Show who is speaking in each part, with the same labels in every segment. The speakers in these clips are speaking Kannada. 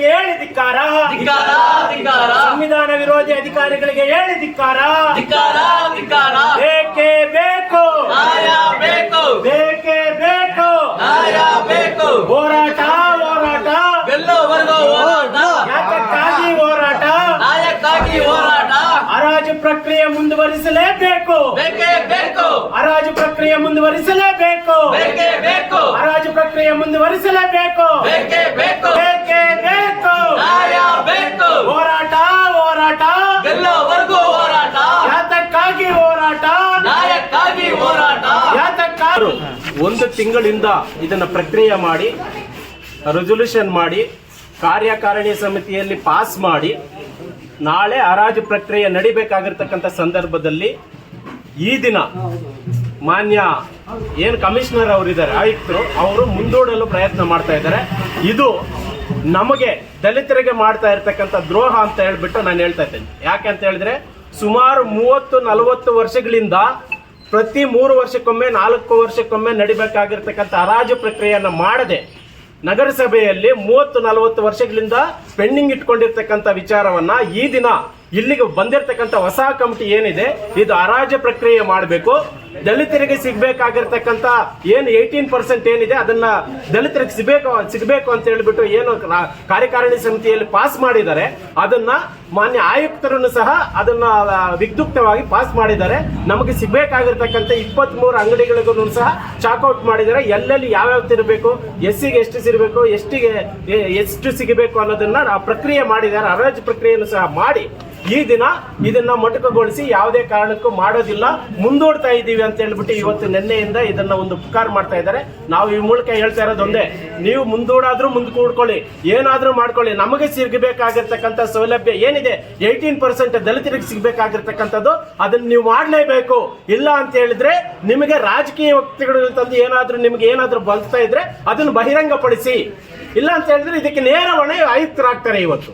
Speaker 1: ಅಧಿಕಾರಿಗಳಿಗೆ ಹೇಳಿ ಧಿಕ್ಕಾರ. ಸಂವಿಧಾನ ವಿರೋಧಿ ಅಧಿಕಾರಿಗಳಿಗೆ ಹೇಳಿ ಧಿಕ್ಕಾರ. ಬೇಕೇ ಬೇಕು. ಬೇಕೇ. ಬೇಕು ಬೇಕು. ಹೋರಾಟ ಹೋರಾಟ. ಯಾತಕ್ಕಾಗಿ ಹೋರಾಟ. ಹರಾಜು ಪ್ರಕ್ರಿಯೆ ಮುಂದುವರಿಸಲೇಬೇಕು. ಹರಾಜು ಪ್ರಕ್ರಿಯೆ ಮುಂದುವರಿಸಲೇಬೇಕು. ಹರಾಜು ಪ್ರಕ್ರಿಯೆ ಮುಂದುವರಿಸಲೇಬೇಕು. ಬೇಕೇ ಬೇಕು ಹೋರಾಟ ಹೋರಾಟ ಯಾತಕ್ಕಾಗಿ ಹೋರಾಟ ಯಾತಕ್ಕಾಗಿ ಒಂದು ತಿಂಗಳಿಂದ ಇದನ್ನ ಪ್ರಕ್ರಿಯೆ ಮಾಡಿ ರೆಸೊಲ್ಯೂಷನ್ ಮಾಡಿ, ಕಾರ್ಯಕಾರಿಣಿ ಸಮಿತಿಯಲ್ಲಿ ಪಾಸ್ ಮಾಡಿ, ನಾಳೆ ಹರಾಜು ಪ್ರಕ್ರಿಯೆ ನಡಿಬೇಕಾಗಿರ್ತಕ್ಕಂಥ ಸಂದರ್ಭದಲ್ಲಿ ಈ ದಿನ ಮಾನ್ಯ ಏನು ಕಮಿಷನರ್ ಅವರಿದ್ದಾರೆ, ಆಯುಕ್ತರು, ಅವರು ಮುಂದೂಡಲು ಪ್ರಯತ್ನ ಮಾಡ್ತಾ ಇದ್ದಾರೆ. ಇದು ನಮಗೆ ದಲಿತರಿಗೆ ಮಾಡ್ತಾ ಇರ್ತಕ್ಕಂಥ ದ್ರೋಹ ಅಂತ ಹೇಳ್ಬಿಟ್ಟು ನಾನು ಹೇಳ್ತಾ ಇದ್ದೇನೆ. ಯಾಕೆ ಅಂತ ಹೇಳಿದ್ರೆ ಸುಮಾರು ಮೂವತ್ತು ನಲವತ್ತು ವರ್ಷಗಳಿಂದ ಪ್ರತಿ ಮೂರು ವರ್ಷಕ್ಕೊಮ್ಮೆ, ನಾಲ್ಕು ವರ್ಷಕ್ಕೊಮ್ಮೆ ನಡಿಬೇಕಾಗಿರ್ತಕ್ಕಂಥ ಹರಾಜು ಪ್ರಕ್ರಿಯೆಯನ್ನು ಮಾಡದೆ ನಗರಸಭೆಯಲ್ಲಿ ಮೂವತ್ತು ನಲವತ್ತು ವರ್ಷಗಳಿಂದ ಪೆಂಡಿಂಗ್ ಇಟ್ಕೊಂಡಿರ್ತಕ್ಕಂಥ ವಿಚಾರವನ್ನ ಈ ದಿನ ಇಲ್ಲಿಗೆ ಬಂದಿರತಕ್ಕಂಥ ಹೊಸ ಕಮಿಟಿ ಏನಿದೆ, ಇದು ಹರಾಜು ಪ್ರಕ್ರಿಯೆ ಮಾಡಬೇಕು. ದಲಿತರಿಗೆ ಸಿಗ್ಬೇಕಾಗಿರ್ತಕ್ಕಂಥ ಏನು ಏಯ್ಟೀನ್ ಪರ್ಸೆಂಟ್ ಏನಿದೆ, ಅದನ್ನ ದಲಿತರಿಗೆ ಸಿಗಬೇಕು ಸಿಗಬೇಕು ಅಂತ ಹೇಳಿಬಿಟ್ಟು ಏನು ಕಾರ್ಯಕಾರಿಣಿ ಸಮಿತಿಯಲ್ಲಿ ಪಾಸ್ ಮಾಡಿದ್ದಾರೆ. ಅದನ್ನ ಮಾನ್ಯ ಆಯುಕ್ತರನ್ನು ಸಹ ಅದನ್ನ ವಿದ್ಯುಕ್ತವಾಗಿ ಪಾಸ್ ಮಾಡಿದ್ದಾರೆ. ನಮಗೆ ಸಿಗ್ಬೇಕಾಗಿರ್ತಕ್ಕಂಥ ಇಪ್ಪತ್ತ್ ಮೂರು ಅಂಗಡಿಗಳಿಗೂ ಸಹ ಚಾಕ್ಔಟ್ ಮಾಡಿದ್ದಾರೆ. ಎಲ್ಲೆಲ್ಲಿ ಯಾವ್ಯಾವ ತಿರಬೇಕು, ಎಸ್ಸಿಗೆ ಎಷ್ಟು ಸಿಗಬೇಕು ಎಷ್ಟಿಗೆ ಎಷ್ಟು ಸಿಗಬೇಕು ಅನ್ನೋದನ್ನ ಪ್ರಕ್ರಿಯೆ ಮಾಡಿದ್ದಾರೆ. ಹರಾಜು ಪ್ರಕ್ರಿಯೆಯನ್ನು ಸಹ ಮಾಡಿ ಈ ದಿನ ಇದನ್ನ ಮೊಟಕುಗೊಳಿಸಿ ಯಾವುದೇ ಕಾರಣಕ್ಕೂ ಮಾಡೋದಿಲ್ಲ. ಮುಂದೂಡ್ತಾ ಇದ್ದೀವಿ ಅಂತ ಹೇಳ್ಬಿಟ್ಟು ಇವತ್ತು ನಿನ್ನೆಯಿಂದ ಇದನ್ನ ಒಂದು ಉಪಕಾರ ಮಾಡ್ತಾ ಇದ್ದಾರೆ. ನಾವು ಈ ಮೂಲಕ ಹೇಳ್ತಾ ಒಂದೇ, ನೀವು ಮುಂದೂಡಾದ್ರೂ ಮುಂದೆ ಕೂಡ್ಕೊಳ್ಳಿ. ಏನಾದ್ರೂ ಮಾಡ್ಕೊಳ್ಳಿ. ನಮಗೆ ಸಿಗಬೇಕಾಗಿರ್ತಕ್ಕಂಥ ಸೌಲಭ್ಯ ಏನಿದೆ? ಏಯ್ಟೀನ್ ಪರ್ಸೆಂಟ್ ದಲಿತರಿಗೆ ಸಿಗಬೇಕಾಗಿರ್ತಕ್ಕಂಥದ್ದು. ಅದನ್ನ ನೀವು ಮಾಡಲೇಬೇಕು. ಇಲ್ಲ ಅಂತ ಹೇಳಿದ್ರೆ ನಿಮಗೆ ರಾಜಕೀಯ ವ್ಯಕ್ತಿಗಳು ತಂದು ಏನಾದ್ರೂ ನಿಮ್ಗೆ ಏನಾದ್ರೂ ಬಂತಾ ಇದ್ರೆ ಅದನ್ನು ಬಹಿರಂಗಪಡಿಸಿ. ಇಲ್ಲ ಅಂತ ಹೇಳಿದ್ರೆ ಇದಕ್ಕೆ ನೇರ ಹೊಣೆ ಆಯುಕ್ತರಾಗ್ತಾರೆ ಇವತ್ತು.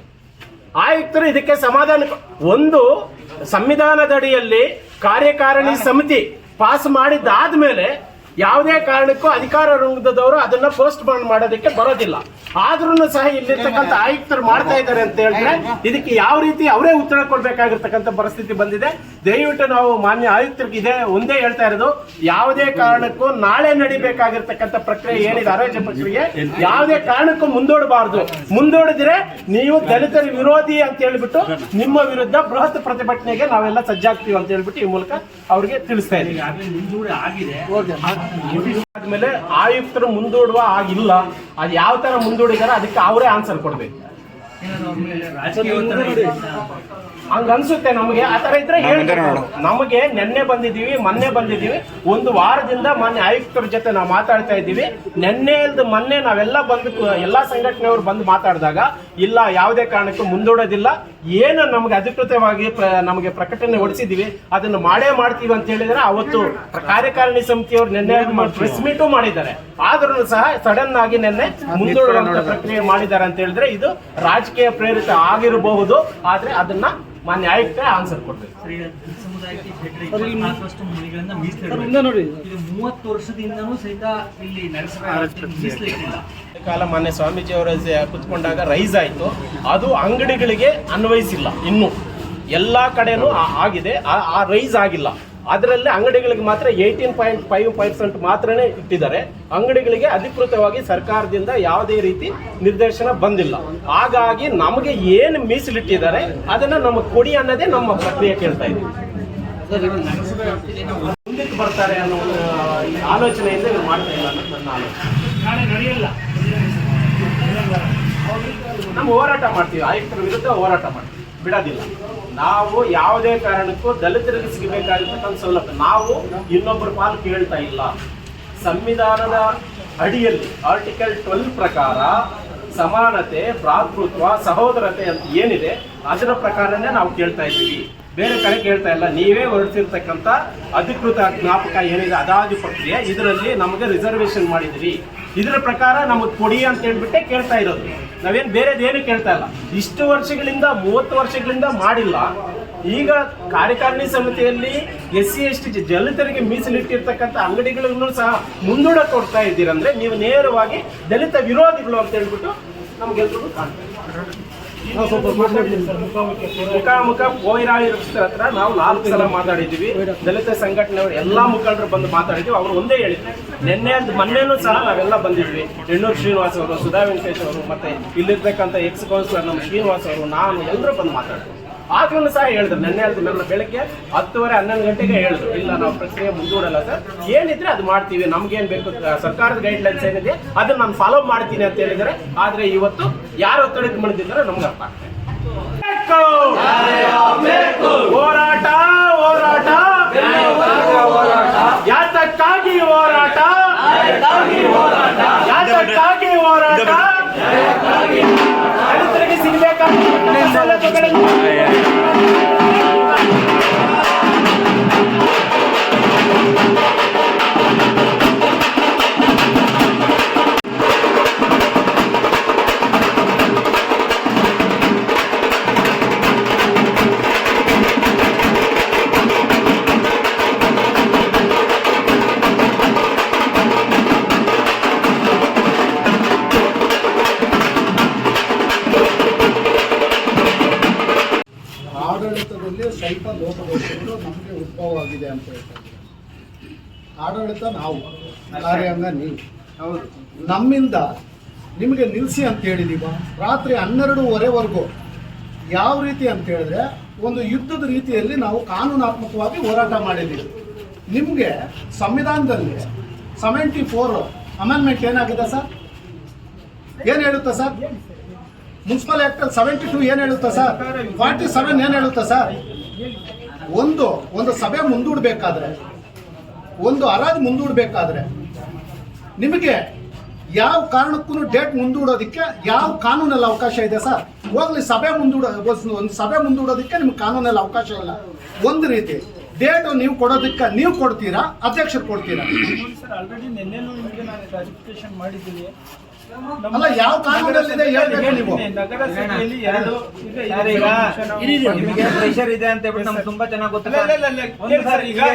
Speaker 1: ಆಯುಕ್ತರು ಇದಕ್ಕೆ ಸಮಾಧಾನ ಒಂದು ಸಂವಿಧಾನದಡಿಯಲ್ಲಿ ಕಾರ್ಯಕಾರಿಣಿ ಸಮಿತಿ ಪಾಸ್ ಮಾಡಿದ್ದಾದ್ಮೇಲೆ ಯಾವುದೇ ಕಾರಣಕ್ಕೂ ಅಧಿಕಾರ ವೃಂದದವರು ಅದನ್ನ ಪೋಸ್ಟ್ ಬಾಂಡ್ ಮಾಡೋದಕ್ಕೆ ಬರೋದಿಲ್ಲ. ಆದ್ರೂ ಸಹ ಇಲ್ಲಿರ್ತಕ್ಕಂಥ ಆಯುಕ್ತರು ಮಾಡ್ತಾ ಇದ್ದಾರೆ ಅಂತ ಹೇಳಿದ್ರೆ ಇದಕ್ಕೆ ಯಾವ ರೀತಿ ಅವರೇ ಉತ್ತರ ಕೊಡ್ಬೇಕಾಗಿರ್ತಕ್ಕಂಥ ಪರಿಸ್ಥಿತಿ ಬಂದಿದೆ. ದಯವಿಟ್ಟು ನಾವು ಮಾನ್ಯ ಆಯುಕ್ತರಿಗೆ ಇದೆ ಒಂದೇ ಹೇಳ್ತಾ ಇರೋದು. ಯಾವುದೇ ಕಾರಣಕ್ಕೂ ನಾಳೆ ನಡಿಬೇಕಾಗಿರ್ತಕ್ಕಂಥ ಪ್ರಕ್ರಿಯೆ ಏನಿದೆ ಆರೋಗ್ಯ ಪ್ರಕ್ರಿಯೆ ಯಾವುದೇ ಕಾರಣಕ್ಕೂ ಮುಂದೂಡಬಾರದು. ಮುಂದೂಡಿದ್ರೆ ನೀವು ದಲಿತರ ವಿರೋಧಿ ಅಂತ ಹೇಳ್ಬಿಟ್ಟು ನಿಮ್ಮ ವಿರುದ್ಧ ಬೃಹತ್ ಪ್ರತಿಭಟನೆಗೆ ನಾವೆಲ್ಲ ಸಜ್ಜಾಗ್ತೀವಿ ಅಂತ ಹೇಳ್ಬಿಟ್ಟು ಈ ಮೂಲಕ ಅವ್ರಿಗೆ ತಿಳಿಸ್ತಾ ಇದ್ದೀವಿ. ಆದ್ಮೇಲೆ ಆಯುಕ್ತರು ಮುಂದೂಡುವ ಆಗಿಲ್ಲ ಅದು ಯಾವ ತರ ಮುಂದೂಡಿದಾರೆ ಅದಕ್ಕೆ ಅವರೇ ಆನ್ಸರ್ ಕೊಡ್ಬೇಕು. ಹಂಗ ಅನ್ಸುತ್ತೆ ನಮಗೆ. ಆ ತರ ಇದ್ರೆ ಹೇಳ್ಬೇಕು. ನಮಗೆ ನಿನ್ನೆ ಬಂದಿದೀವಿ ಮೊನ್ನೆ ಬಂದಿದೀವಿ ಒಂದು ವಾರದಿಂದ ಮೊನ್ನೆ ಆಯುಕ್ತರ ಜೊತೆ ನಾವು ಮಾತಾಡ್ತಾ ಇದ್ದೀವಿ. ನಿನ್ನೆ ಇಲ್ದ ಮೊನ್ನೆ ನಾವೆಲ್ಲ ಬಂದು ಎಲ್ಲ ಸಂಘಟನೆಯವರು ಬಂದು ಮಾತಾಡಿದಾಗ ಇಲ್ಲ ಯಾವುದೇ ಕಾರಣಕ್ಕೂ ಮುಂದೂಡೋದಿಲ್ಲ. ಏನು ನಮಗೆ ಅಧಿಕೃತವಾಗಿ ನಮಗೆ ಪ್ರಕಟಣೆ ಹೊಡಿಸಿದೀವಿ. ಅದನ್ನು ಮಾಡೇ ಮಾಡ್ತೀವಿ ಅಂತ ಹೇಳಿದ್ರೆ ಅವತ್ತು ಕಾರ್ಯಕಾರಿಣಿ ಸಮಿತಿಯವರು ನಿನ್ನೆ ಪ್ರೆಸ್ ಮೀಟು ಮಾಡಿದ್ದಾರೆ. ಆದ್ರೂ ಸಹ ಸಡನ್ ಆಗಿ ನಿನ್ನೆ ಮುಂದೂಡುವಂತ ಪ್ರಕ್ರಿಯೆ ಮಾಡಿದ್ದಾರೆ ಅಂತ ಹೇಳಿದ್ರೆ ಇದು ರಾಜಕೀಯ ಪ್ರೇರಿತ ಆಗಿರಬಹುದು. ಆದ್ರೆ ಅದನ್ನ ಮಾನ್ಯ ಆಯುಕ್ತ ಆನ್ಸರ್ ಕೊಡ್ಬೇಕು.
Speaker 2: ಈಗ ಸಮುದಾಯಕ್ಕೆ ಶೇಕಡ ಇಪ್ಪತ್ನಾಲ್ಕರಷ್ಟು ಮನೆಗಳನ್ನ ಮೀಸಲಿಡಬೇಕು.
Speaker 3: ನೋಡಿ.
Speaker 2: ಇದು ಮೂವತ್ತು ವರ್ಷದಿಂದನೂ ಸಹಿತ ಇಲ್ಲಿ ನಗರಸಭೆ ಮೀಸಲಿಟ್ಟಿಲ್ಲ.
Speaker 1: ಕಾಲ ಮಾನ್ಯ ಸ್ವಾಮೀಜಿಯವರ ಕುತ್ಕೊಂಡಾಗ ರೈಸ್ ಆಯಿತು. ಅದು ಅಂಗಡಿಗಳಿಗೆ ಅನ್ವಯಿಸಿಲ್ಲ. ಇನ್ನು ಎಲ್ಲ ಕಡೆನೂ ಆ- ಆಗಿದೆ. ಆ- ಆ ರೈಸ್ ಆಗಿಲ್ಲ. ಅದರಲ್ಲಿ ಅಂಗಡಿಗಳಿಗೆ ಮಾತ್ರ ಏಯ್ಟೀನ್ ಪಾಯಿಂಟ್ ಫೈವ್ ಪರ್ಸೆಂಟ್ ಮಾತ್ರನೇ ಇಟ್ಟಿದ್ದಾರೆ. ಅಂಗಡಿಗಳಿಗೆ ಅಧಿಕೃತವಾಗಿ ಸರ್ಕಾರದಿಂದ ಯಾವುದೇ ರೀತಿ ನಿರ್ದೇಶನ ಬಂದಿಲ್ಲ. ಹಾಗಾಗಿ ನಮಗೆ ಏನು ಮೀಸಲಿಟ್ಟಿದ್ದಾರೆ ಅದನ್ನ ನಮಗೆ ಕೊಡಿ ಅನ್ನೋದೇ ನಮ್ಮ ಪ್ರಕ್ರಿಯೆ ಕೇಳ್ತಾ ಇದ್ದೀವಿ ಮುಂದಕ್ಕೆ ಬರ್ತಾರೆ ಅನ್ನೋ ಒಂದು ಆಲೋಚನೆಯಿಂದ ಇವ್ರು ಮಾಡ್ತಾ ಇಲ್ಲ ನಾವು ಹೋರಾಟ ಮಾಡ್ತೀವಿ. ಆಯುಕ್ತರ ವಿರುದ್ಧ ಹೋರಾಟ ಮಾಡ್ತೀವಿ. ಬಿಡೋದಿಲ್ಲ. ನಾವು ಯಾವುದೇ ಕಾರಣಕ್ಕೂ ದಲಿತರಿಗೆ ಸಿಗಬೇಕಾಗಿರ್ತಕ್ಕಂಥ ಸೌಲಭ್ಯ. ನಾವು ಇನ್ನೊಬ್ಬರ ಪಾಲು ಕೇಳ್ತಾ ಇಲ್ಲ. ಸಂವಿಧಾನದ ಅಡಿಯಲ್ಲಿ ಆರ್ಟಿಕಲ್ ಟ್ವೆಲ್ ಪ್ರಕಾರ ಸಮಾನತೆ, ಭ್ರಾತೃತ್ವ, ಸಹೋದರತೆ ಅಂತ ಏನಿದೆ, ಅದರ ಪ್ರಕಾರನೇ ನಾವು ಕೇಳ್ತಾ ಇದ್ದೀವಿ. ಬೇರೆ ಕಡೆ ಕೇಳ್ತಾ ಇಲ್ಲ. ನೀವೇ ಹೊರಡ್ತಿರ್ತಕ್ಕಂಥ ಅಧಿಕೃತ ಜ್ಞಾಪಕ ಏನಿದೆ ಅದಾದಿ ಪ್ರಕ್ರಿಯೆ, ಇದರಲ್ಲಿ ನಮಗೆ ರಿಸರ್ವೇಶನ್ ಮಾಡಿದ್ವಿ ಇದರ ಪ್ರಕಾರ ನಮಗೆ ಕೊಡಿ ಅಂತ ಹೇಳ್ಬಿಟ್ಟೆ ಕೇಳ್ತಾ ಇರೋದು. ನಾವೇನು ಬೇರೆದೇನು ಕೇಳ್ತಾ ಇಲ್ಲ. ಇಷ್ಟು ವರ್ಷಗಳಿಂದ, ಮೂವತ್ತು ವರ್ಷಗಳಿಂದ ಮಾಡಿಲ್ಲ. ಈಗ ಕಾರ್ಯಕಾರಿಣಿ ಸಮಿತಿಯಲ್ಲಿ ಎಸ್ ಸಿ ಎಸ್ ಟಿ ದಲಿತರಿಗೆ ಮೀಸಲಿಟ್ಟಿರ್ತಕ್ಕಂಥ ಅಂಗಡಿಗಳನ್ನು ಸಹ ಮುಂದೂಡ ಕೊಡ್ತಾ ಇದ್ದೀರಂದ್ರೆ ನೀವು ನೇರವಾಗಿ ದಲಿತ ವಿರೋಧಿಗಳು ಅಂತ ಹೇಳ್ಬಿಟ್ಟು ನಮ್ಗೆಲ್ರಿಗೂ ಕಾಣ್ತದೆ ಮುಖಾಮುಖ ಕೋಯಿರಾಳಿ ರಸ್ತೆ ಹತ್ರ ನಾವು ನಾಲ್ಕು ಸಲ ಮಾತಾಡಿದ್ದೀವಿ. ದಲಿತ ಸಂಘಟನೆಯವರು ಎಲ್ಲಾ ಮುಖಂಡರು ಬಂದು ಮಾತಾಡಿದ್ವಿ ಅವರು ಒಂದೇ ಹೇಳಿದ್ರು. ನಿನ್ನೆ ಅಂತ ಮೊನ್ನೆನೂ ಸಹ ನಾವೆಲ್ಲ ಬಂದಿದ್ವಿ. ಎಣ್ಣೂರು ಶ್ರೀನಿವಾಸ್ ಅವರು ಸುಧಾ ವೆಂಕಟೇಶ್ ಅವರು ಮತ್ತೆ ಇಲ್ಲಿರ್ತಕ್ಕಂಥ ಎಕ್ಸ್ ಕೌನ್ಸಿಲರ್ ನಮ್ಮ ಶ್ರೀನಿವಾಸ್ ಅವರು ನಾನು ಎಲ್ಲರೂ ಬಂದು ಮಾತಾಡಿದ್ವಿ ಆಗ್ಲೂ ಸಹ ಹೇಳಿದ್ರು. ನೆನ್ನೆ ಹೇಳ್ದು ನನ್ನ ಬೆಳಗ್ಗೆ ಹತ್ತುವರೆ, ಹನ್ನೊಂದು ಗಂಟೆಗೆ ಹೇಳಿದ್ರು. ಇಲ್ಲ, ನಾವು ಪ್ರಕ್ರಿಯೆ ಮುಂದೂಡಲ್ಲ ಸರ್. ಏನಿದ್ರೆ ಅದು ಮಾಡ್ತೀವಿ. ನಮ್ಗೇನು ಬೇಕು? ಸರ್ಕಾರದ ಗೈಡ್ಲೈನ್ಸ್ ಏನಿದೆ, ಅದನ್ನ ನಾನು ಫಾಲೋ ಮಾಡ್ತೀನಿ ಅಂತ ಹೇಳಿದರೆ ಆದ್ರೆ ಇವತ್ತು ಯಾರು ಒತ್ತಡಕ್ಕೆ ಮಾಡಿದ್ದಾರೆ ನಮ್ಗೆ ಅರ್ಥ ಆಗ್ತದೆ! ಹೋರಾಟ ಹೋರಾಟ. ಯಾತಕ್ಕಾಗಿ ಹೋರಾಟ? ಯಾತಕ್ಕಾಗಿ ಹೋರಾಟ? ದಲಿತರಿಗೆ
Speaker 3: ಆಡಳಿತದಲ್ಲಿ ಸ್ವಲ್ಪ ಲೋಪದೋಷಗಳು ನಮಗೆ ಉದ್ಭವ ಆಗಿದೆ ಅಂತ ಹೇಳ್ತಾರೆ. ಆಡಳಿತ ನಾವು ಕಾರ್ಯಾಂಗ ನೀವು.
Speaker 1: ಹೌದು.
Speaker 3: ನಮ್ಮಿಂದ ನಿಮಗೆ ನಿಲ್ಲಿಸಿ ಅಂತ ಹೇಳಿದೀವ. ರಾತ್ರಿ ಹನ್ನೆರಡೂವರೆವರೆಗೂ ಯಾವ ರೀತಿ ಅಂತ ಹೇಳಿದ್ರೆ ಒಂದು ಯುದ್ಧದ ರೀತಿಯಲ್ಲಿ ನಾವು ಕಾನೂನಾತ್ಮಕವಾಗಿ ಹೋರಾಟ ಮಾಡಿದ್ದೀವಿ. ನಿಮಗೆ ಸಂವಿಧಾನದಲ್ಲಿ ಸೆವೆಂಟಿ ಫೋರ್ ಅಮೆಂಡ್ಮೆಂಟ್ ಏನಾಗಿದೆ ಸರ್? ಏನು ಹೇಳುತ್ತೆ sir? Municipal act seventy two ಏನು ಹೇಳುತ್ತ ಸರ್? ಫಾರ್ಟಿ ಸೆವೆನ್ ಏನು ಹೇಳುತ್ತೆ ಸರ್? ಒಂದು ಒಂದು ಸಭೆ ಮುಂದೂಡಬೇಕಾದ್ರೆ, ಒಂದು ಹರಾಜು ಮುಂದೂಡಬೇಕಾದ್ರೆ, ನಿಮಗೆ ಯಾವ ಕಾರಣಕ್ಕೂ ಡೇಟ್ ಮುಂದೂಡೋದಕ್ಕೆ ಯಾವ ಕಾನೂನಲ್ಲಿ ಅವಕಾಶ ಇದೆ ಸರ್? ಹೋಗ್ಲಿ, ಸಭೆ ಮುಂದೂಡ, ಒಂದು ಸಭೆ ಮುಂದೂಡೋದಕ್ಕೆ ನಿಮ್ಗೆ ಕಾನೂನಲ್ಲಿ ಅವಕಾಶ ಇಲ್ಲ. ಒಂದು ರೀತಿ, ಡೇಟ್ ನೀವು ಕೊಡೋದಕ್ಕೆ ನೀವು ಕೊಡ್ತೀರಾ, ಅಧ್ಯಕ್ಷರು ಕೊಡ್ತೀರಾ?
Speaker 4: ಆಲ್ರೆಡಿ ನಿನ್ನೆ ಮಾಡಿದ್ದೀನಿ.
Speaker 3: ಅಲ್ಲ ಯಾವ ಕಾನೂನಲ್ಲಿದೆ ಹೇಳಬೇಕು ನೀವು?
Speaker 4: ನಗರ ಸಭೆಯಲ್ಲಿ ಎರಡು
Speaker 5: ನಿಮಗೆ ಪ್ರೆಷರ್ ಇದೆ ಅಂತ ಹೇಳಿ ನಮ್ಗೆ ತುಂಬಾ ಚೆನ್ನಾಗಿ ಗೊತ್ತಿಲ್ಲ.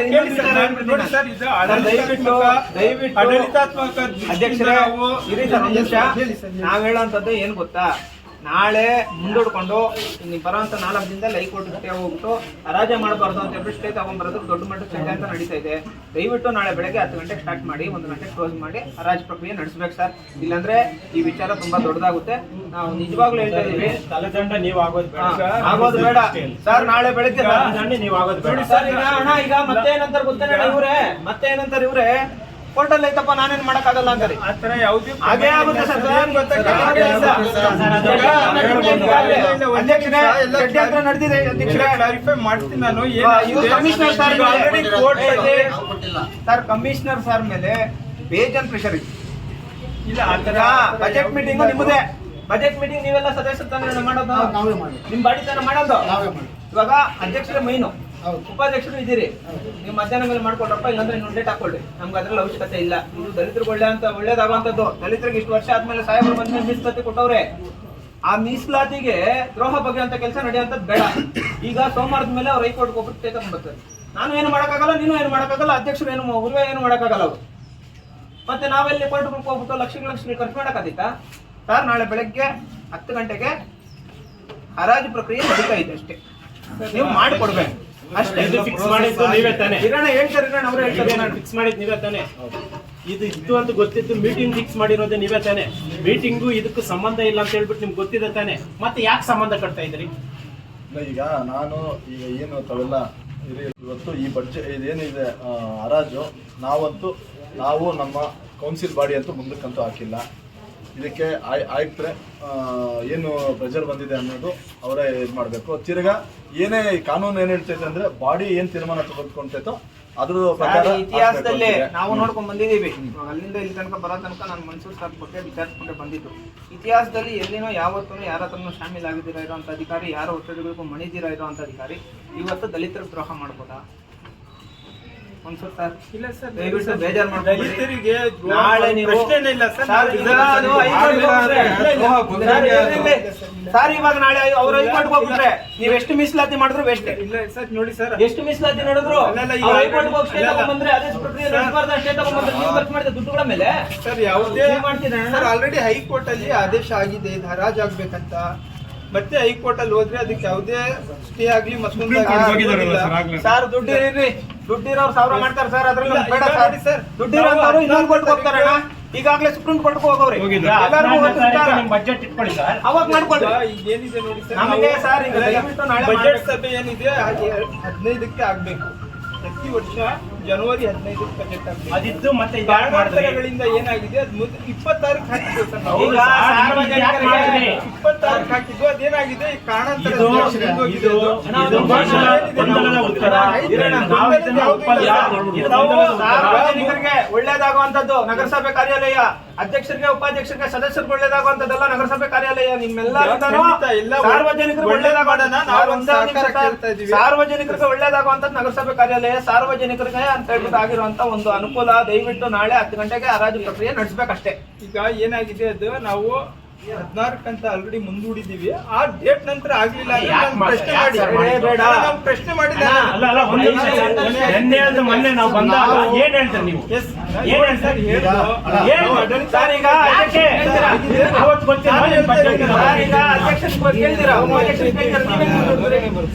Speaker 5: ದಯವಿಟ್ಟು
Speaker 4: ಆಡಳಿತಾತ್ಮಕ-
Speaker 5: ದಯವಿಟ್ಟು
Speaker 4: ಆಡಳಿತಾತ್ಮಕ
Speaker 5: ಅಧ್ಯಕ್ಷರೇ ಇರಿ ಸರ್, ನಾವ್ ಹೇಳೋಂಥದ್ದು ಏನ್ ಗೊತ್ತಾ? ನಾಳೆ ಮುಂದೂಡ್ಕೊಂಡು ನೀವು ಬರೋಂಥ ನಾಲ್ಕು ದಿನದಲ್ಲಿ ಹೈಕೋರ್ಟ್ ಸ್ಟೇ ಹೋಗ್ಬಿಟ್ಟು ರಾಜ ಮಾಡಬಾರ್ದು ಅಂತ ಹೇಳ್ಬಿಟ್ಟು ಸ್ಟೇ ತಗೊಂಡ್ಬರೋದು ದೊಡ್ಡ ಮಟ್ಟದ ಚರ್ಚೆ ಅಂತ ನಡೀತಾ ಇದೆ. ದಯವಿಟ್ಟು ನಾಳೆ ಬೆಳಗ್ಗೆ ಹತ್ತು ಗಂಟೆಗೆ ಸ್ಟಾರ್ಟ್ ಮಾಡಿ ಒಂದು ಗಂಟೆಗೆ ಕ್ಲೋಸ್ ಮಾಡಿ ಹರಾಜು ಪ್ರಕ್ರಿಯೆ ನಡೆಸ್ಬೇಕು ಸರ್ ಇಲ್ಲಾಂದ್ರೆ ಈ ವಿಚಾರ ತುಂಬಾ ದೊಡ್ಡದಾಗುತ್ತೆ. ನಾವು ನಿಜವಾಗ್ಲೂ ಹೇಳ್ತಾ ಇದೀವಿ
Speaker 1: ತಲೆದಂಡ ನೀವು ಆಗೋದು
Speaker 5: ಆಗೋದು ಬೇಡ. ಸರ್ ನಾಳೆ ಬೆಳಗ್ಗೆ
Speaker 1: ನೀವು ಆಗೋದು ಬೇಡ.
Speaker 5: ಸರ್ ಈಗ ಅಣ್ಣ ಈಗ ಮತ್ತೆ ಏನಂತಾರೆ ಗೊತ್ತೇನ ಇವ್ರೆ? ಮತ್ತೆ ಏನಂತಾರೆ ಇವ್ರೆ? ಕೋರ್ಟಲ್ಲಿ ಐತಪ್ಪ ನಾನೇನ್ ಮಾಡಕ್ಕಾಗಲ್ಲ ಅಂತಾರೆ ಹಾಗೇ ಆಗುತ್ತೆ ಸರ್
Speaker 4: ಏನ್.
Speaker 5: ಅಧ್ಯಕ್ಷರೇ ಚಡ್ಡಿ ಹತ್ರ ನಡೆದಿದೆ ಅಧ್ಯಕ್ಷರೇ
Speaker 4: ಕ್ಲಾರಿಫೈ ಮಾಡ್ತೀನಿ ನಾನು
Speaker 5: ಕಮಿಷನರ್ ಸರ್
Speaker 4: ಈಗ ಕೋರ್ಟ್
Speaker 5: ಸರ್ ಕಮಿಷನರ್ ಸರ್ ಮೇಲೆ ಬೇಜನ್ ಪ್ರೆಷರ್ ಇದೆ.
Speaker 4: ಇಲ್ಲ ಆತರ ತರ
Speaker 5: ಬಜೆಟ್ ಮೀಟಿಂಗ್ ನಿಮ್ಮದೇ. ಬಜೆಟ್ ಮೀಟಿಂಗ್ ನೀವೆಲ್ಲ ಸದಸ್ಯ ತಾನೇ ಮಾಡೋದು. ನಿಮ್ ಬಾಡಿ ತಾನೇ ಮಾಡೋದು. ಇವಾಗ ಅಧ್ಯಕ್ಷರ ಮೈನು ಉಪಾಧ್ಯಕ್ಷರು ಇದ್ದೀರಿ. ನೀವು ಮಧ್ಯಾಹ್ನ ಮೇಲೆ ಮಾಡ್ಕೊಡ್ರಪ್ಪ ಇಲ್ಲಾಂದ್ರೆ ನೀವು ಡೇಟ್ ಹಾಕೊಳ್ಳಿ ನಮ್ಗೆ ಅದ್ರಲ್ಲಿ ಅವಶ್ಯಕತೆ ಇಲ್ಲ. ಇದು ದಲಿತರಿಗೆ ಒಳ್ಳೆ ಅಂತ ಒಳ್ಳೇದಾಗುವಂಥದ್ದು. ದಲಿತರಿಗೆ ಇಷ್ಟು ವರ್ಷ ಆದ್ಮೇಲೆ ಸಾಹೇಬರು ಬಂದ ಮೀಸಲಾತಿ ಕೊಟ್ಟವ್ರೆ. ಆ ಮೀಸಲಾತಿಗೆ ದ್ರೋಹ ಬಗ್ಗೆ ಅಂತ ಕೆಲಸ ನಡೆಯುವಂಥದ್ದು ಬೇಡ. ಈಗ ಸೋಮವಾರದ ಮೇಲೆ ಅವ್ರು ಹೈಕೋರ್ಟ್ಗೆ ಹೋಗ್ಬಿಟ್ಟು ಟೇಕನ್ ತಗೊಂಡ್ಬರ್ತಾರೆ ನಾನು ಏನು ಮಾಡೋಕ್ಕಾಗಲ್ಲ, ನೀನು ಏನು ಮಾಡೋಕ್ಕಾಗಲ್ಲ, ಅಧ್ಯಕ್ಷರು ಏನು ಉರ್ವೆ ಏನು ಮಾಡೋಕ್ಕಾಗಲ್ಲ ಅವರು. ಮತ್ತೆ ನಾವೆಲ್ಲಿ ಕೋರ್ಟ್ಗಳಿಗೆ ಹೋಗ್ಬಿಟ್ಟು ಲಕ್ಷ ಲಕ್ಷ ಖರ್ಚು ಮಾಡೋಕ್ಕಾದೀತಾ ಸರ್, ನಾಳೆ ಬೆಳಗ್ಗೆ ಹತ್ತು ಗಂಟೆಗೆ ಹರಾಜು ಪ್ರಕ್ರಿಯೆ ನಡೀತಾ ಇದೆ ಅಷ್ಟೇ. ನೀವು ಮಾಡಿಕೊಡ್ಬೇಕು. ಅಷ್ಟೇ.
Speaker 1: ಇದು ಫಿಕ್ಸ್ ಮಾಡಿದ್ದು ನೀವೇ ತಾನೆ.
Speaker 5: ಕಿರಣ ಹೇಳ್ತಾರೆ ಕಿರಣ ಅವ್ರು ಹೇಳ್ತಾರೆ.
Speaker 1: ನಾನು ಫಿಕ್ಸ್ ಮಾಡಿದ್ ನೀವೇ ತಾನೆ. ಇದು ಇತ್ತು ಅಂತ ಗೊತ್ತಿತ್ತು ಮೀಟಿಂಗ್ ಫಿಕ್ಸ್ ಮಾಡಿರೋದೇ ನೀವೇ ತಾನೆ. ಮೀಟಿಂಗು ಇದಕ್ಕೂ ಸಂಬಂಧ ಇಲ್ಲ ಅಂತ ಹೇಳ್ಬಿಟ್ಟು ನಿಮ್ಗೆ ಗೊತ್ತಿದೆ ತಾನೆ. ಮತ್ತೆ ಯಾಕೆ ಸಂಬಂಧ ಕಟ್ತಾ ಇದ್ರಿ
Speaker 6: ಈಗ ನಾನು ಈಗ ಏನು ತಾವೆಲ್ಲ ಇವತ್ತು ಈ ಬಡ್ಜೆಟ್ ಇದೇನಿದೆ ಹರಾಜು ನಾವಂತೂ ನಾವು ನಮ್ಮ ಕೌನ್ಸಿಲ್ ಬಾಡಿ ಅಂತೂ ಮುಂದಕ್ಕಂತೂ ಹಾಕಿಲ್ಲ. ಇದಕ್ಕೆ ಆಯ್ ಆಯುಕ್ತರೆ ಏನು ಪ್ರೆಷರ್ ಬಂದಿದೆ ಅನ್ನೋದು ಅವರೇ ಇದು ಮಾಡಬೇಕು. ತಿರ್ಗಾ ಏನೇ ಕಾನೂನು ಏನು ಹೇಳ್ತೈತೆ ಅಂದ್ರೆ ಬಾಡಿ ಏನು ತೀರ್ಮಾನ ತಗೊಂಡ್ಕೊಂತೈತೋ ಅದ್ರ ಪ್ರಕಾರ
Speaker 5: ಇತಿಹಾಸದಲ್ಲಿ ನಾವು ನೋಡ್ಕೊಂಡ್ ಬಂದಿದ್ದೀವಿ. ಅಲ್ಲಿಂದ ಇಲ್ಲಿ ತನಕ ಬರೋ ತನಕ ನಾನು ಮನ್ಸೂರ್ ಸರ್ ಕೊಟ್ಟೆ ವಿಚಾರಿಸ್ಕೊಂಡೆ ಬಂದಿದ್ದು. ಇತಿಹಾಸದಲ್ಲಿ ಎಲ್ಲಿನೋ ಯಾವತ್ತೂ ಯಾರ ಹತ್ರನೂ ಶಾಮೀಲ್ ಆಗಿದ್ದೀರಾ ಅಂತ ಅಧಿಕಾರಿ ಯಾರ ಒತ್ತಡಗಳಿಗೂ ಮಣಿದಿರ ಅಂತ ಅಧಿಕಾರಿ ಇವತ್ತು ದಲಿತರ ದ್ರೋಹ ಮಾಡ್ಬೋದಾ? ಸರ್
Speaker 4: ಇಲ್ಲ ಸರ್
Speaker 5: ದಯವಿಟ್ಟು ಬೇಜಾರ್ ಮಾಡ್ಕೊಬೇಡಿ.
Speaker 4: ದಲಿತರಿಗೆ
Speaker 5: ನಾಳೆ ನೀವು
Speaker 4: ಪ್ರಶ್ನೆನೇ ಇಲ್ಲ ಸರ್
Speaker 5: ಸರ್. ಇವಾಗ ನಾಳೆ ಅವ್ರು ಹೈಕೋರ್ಟ್ ಹೋಗ್ಬಿಟ್ರೆ. ನೀವ್ ಎಷ್ಟು ಮೀಸಲಾತಿ ಮಾಡಿದ್ರು ವೇಸ್ಟ್.
Speaker 4: ಇಲ್ಲ ಸರ್ ನೋಡಿ ಸರ್.
Speaker 5: ಎಷ್ಟು ಮೀಸಲಾತಿ ನಡೆದ್ರು?
Speaker 4: ಅಲ್ಲ, ಅಲ್ಲ, ಈಗ
Speaker 5: ಅವ್ರು ಹೈಕೋರ್ಟ್ಗೆ ಹೋಗಿ ಸ್ಟೇ
Speaker 4: ಅಲ್ಲ, ಅಲ್ಲ.
Speaker 5: ತಗೊಂಡ್ಬಂದ್ರೆ ಅದೇ ಪ್ರಕ್ರಿಯೆ ನಡೆಸಬಾರ್ದು ಅಷ್ಟೇ ತಗೊಂಡ್ಬಂದ್ರೆ ನೀವು ಖರ್ಚು ಮಾಡಿದ ದುಡ್ಡುಗಳ ಮೇಲೆ?
Speaker 4: ಸರ್ ಯಾವುದೇ ಸರ್ ಆಲ್ರೆಡಿ ಹೈಕೋರ್ಟ್ ಅಲ್ಲಿ ಆದೇಶ ಆಗಿದೆ ಇದು ಹರಾಜ್ ಆಗ್ಬೇಕಂತ. ಮತ್ತೆ ಹೈಕೋರ್ಟ್ ಅಲ್ಲಿ ಹೋದ್ರೆ ಅದಕ್ಕೆ ಯಾವುದೇ ಸ್ಟೇ ಆಗ್ಲಿ ಮತ್ತೊಂದು
Speaker 5: ಸರ್ ದುಡ್ಡಿರಿ ದುಡ್ಡಿರೋರು ಸಾವಿರ ಮಾಡ್ತಾರೆ ಸರ್ ಅದ್ರಲ್ಲಿ ಬೇಡ ಸರ್. ದುಡ್ಡಿರೋರು ಇನ್ನೊಂದು ಕೊಟ್ಟು ಹೋಗ್ತಾರಣ್ಣ ಈಗಾಗಲೇ ಸುಪ್ರೀಂ ಕೋರ್ಟ್ ಹೋಗವ್ರೆ ಎಲ್ಲರಿಗೂ.
Speaker 1: ಬಜೆಟ್ ಇಟ್ಕೊಳ್ಳಿ ಸರ್.
Speaker 5: ಅವಾಗ ಮಾಡ್ಕೊಳ್ಳಿ
Speaker 4: ಏನಿದೆ ನೋಡಿ ಸರ್
Speaker 5: ನಮಗೆ ಸರ್ ಈಗ ದಯವಿಟ್ಟು ನಾಳೆ
Speaker 4: ಬಜೆಟ್. ಸಭೆ ಏನಿದೆ ಹಾಗೆ ಹದಿನೈದಕ್ಕೆ ಆಗ್ಬೇಕು. ಪ್ರತಿ ವರ್ಷ ಜನವರಿ ಹದಿನೈದು ಬಜೆಟ್
Speaker 1: ಅದಿದ್ದು ಮತ್ತೆ?
Speaker 4: ಕಾರಣಾಂತರಗಳಿಂದ ಏನಾಗಿದೆ? ಅದು ಮೊದಲು ಇಪ್ಪತ್ತಾರಕ್ಕೆ
Speaker 1: ಮಾಡಿದ್ರಿ?
Speaker 4: ಇಪ್ಪತ್ತಾರಕ್ಕೆ ಹಾಕಿದ್ದು. ಅದೇನಾಗಿದೆ? ಈ ಕಾರಣಾಂತರ.
Speaker 5: ಸಾರ್ವಜನಿಕರಿಗೆ ಒಳ್ಳೇದಾಗುವಂತದ್ದು ನಗರಸಭೆ ಕಾರ್ಯಾಲಯ ಅಧ್ಯಕ್ಷರಿಗೆ ಉಪಾಧ್ಯಕ್ಷರಿಗೆ ಸದಸ್ಯರಿಗೆ ಒಳ್ಳೇದಾಗುವಂತದ್ದಲ್ಲ ನಗರಸಭೆ ಕಾರ್ಯಾಲಯ
Speaker 4: ನಿಮ್ಮೆಲ್ಲ
Speaker 5: ಸಾರ್ವಜನಿಕರಿಗೆ ಒಳ್ಳೇದಾಗೋಣ ಸಾರ್ವಜನಿಕರಿಗೆ ಒಳ್ಳೇದಾಗುವಂತದ್ದು ನಗರಸಭೆ ಕಾರ್ಯಾಲಯ ಸಾರ್ವಜನಿಕರಿಗೆ ಅಂತ ಹೇಳ್ಬಿಟ್ಟು ಆಗಿರುವಂತ ಒಂದು ಅನುಕೂಲ. ದಯವಿಟ್ಟು ನಾಳೆ ಹತ್ತು ಗಂಟೆಗೆ ಹರಾಜು ಪ್ರಕ್ರಿಯೆ ನಡೆಸಬೇಕಷ್ಟೇ.
Speaker 4: ಈಗ ಏನಾಗಿದೆ ಅದು? ನಾವು ಹದಿನಾರಕ್ಕಂತ ಆಲ್ರೆಡಿ ಮುಂದೂಡಿದೀವಿ ಆ ಡೇಟ್ ನಂತರ ಆಗ್ಲಿಲ್ಲ ಪ್ರಶ್ನೆ ಮಾಡಿ. ನಾವು ಪ್ರಶ್ನೆ
Speaker 1: ಮಾಡಿಲ್ಲ ಮೊನ್ನೆ ನಾವು ಬಂದಾಗ ಏನ್ ಹೇಳ್ತಾರೆ ನೀವು? ಏನ್ ಹೇಳ್ತಾರೆ?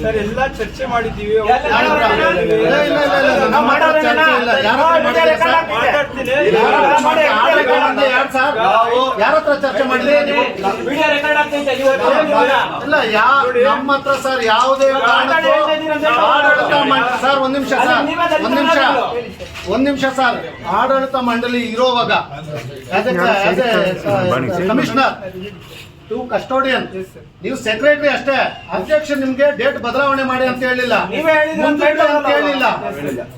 Speaker 5: ಸರ್
Speaker 4: ಎಲ್ಲಾ ಚರ್ಚೆ
Speaker 3: ಸರ್?
Speaker 4: ಮಾತಾಡ್ತೀನಿ.
Speaker 3: ಯಾರು ಹತ್ರ ಚರ್ಚೆ ಮಾಡಿದ್ರೆ
Speaker 5: ವಿಡಿಯೋ ರೆಕಾರ್ಡ್ ಆಗ್ತೈತೆ ನೀವು
Speaker 3: ಇಲ್ಲ ಯಾ ನಮ್ಮ ಹತ್ರ ಸರ್ ಯಾವುದೇ ಕಾರಣಕ್ಕೂ ಆಡಳಿತ ಮಂಡಳಿ ಸರ್ ಒಂದ್ ನಿಮಿಷ ಸರ್. ಒಂದ್ ನಿಮಿಷ. ಒಂದ್ ನಿಮಿಷ ಸರ್. ಆಡಳಿತ ಮಂಡಳಿ ಇರೋವಾಗ ಕಮಿಷನರ್ ಟು ಕಸ್ಟೋಡಿಯನ್ ನೀವು ಸೆಕ್ರೆಟರಿ ಅಷ್ಟೇ. ಅಧ್ಯಕ್ಷ ನಿಮ್ಗೆ ಡೇಟ್ ಬದಲಾವಣೆ ಮಾಡಿ ಅಂತ ಹೇಳಿಲ್ಲ.
Speaker 5: ನೀವೇ ಹೇಳಿದ್ರಿ ಅಂತ
Speaker 3: ಹೇಳಿಲ್ಲ.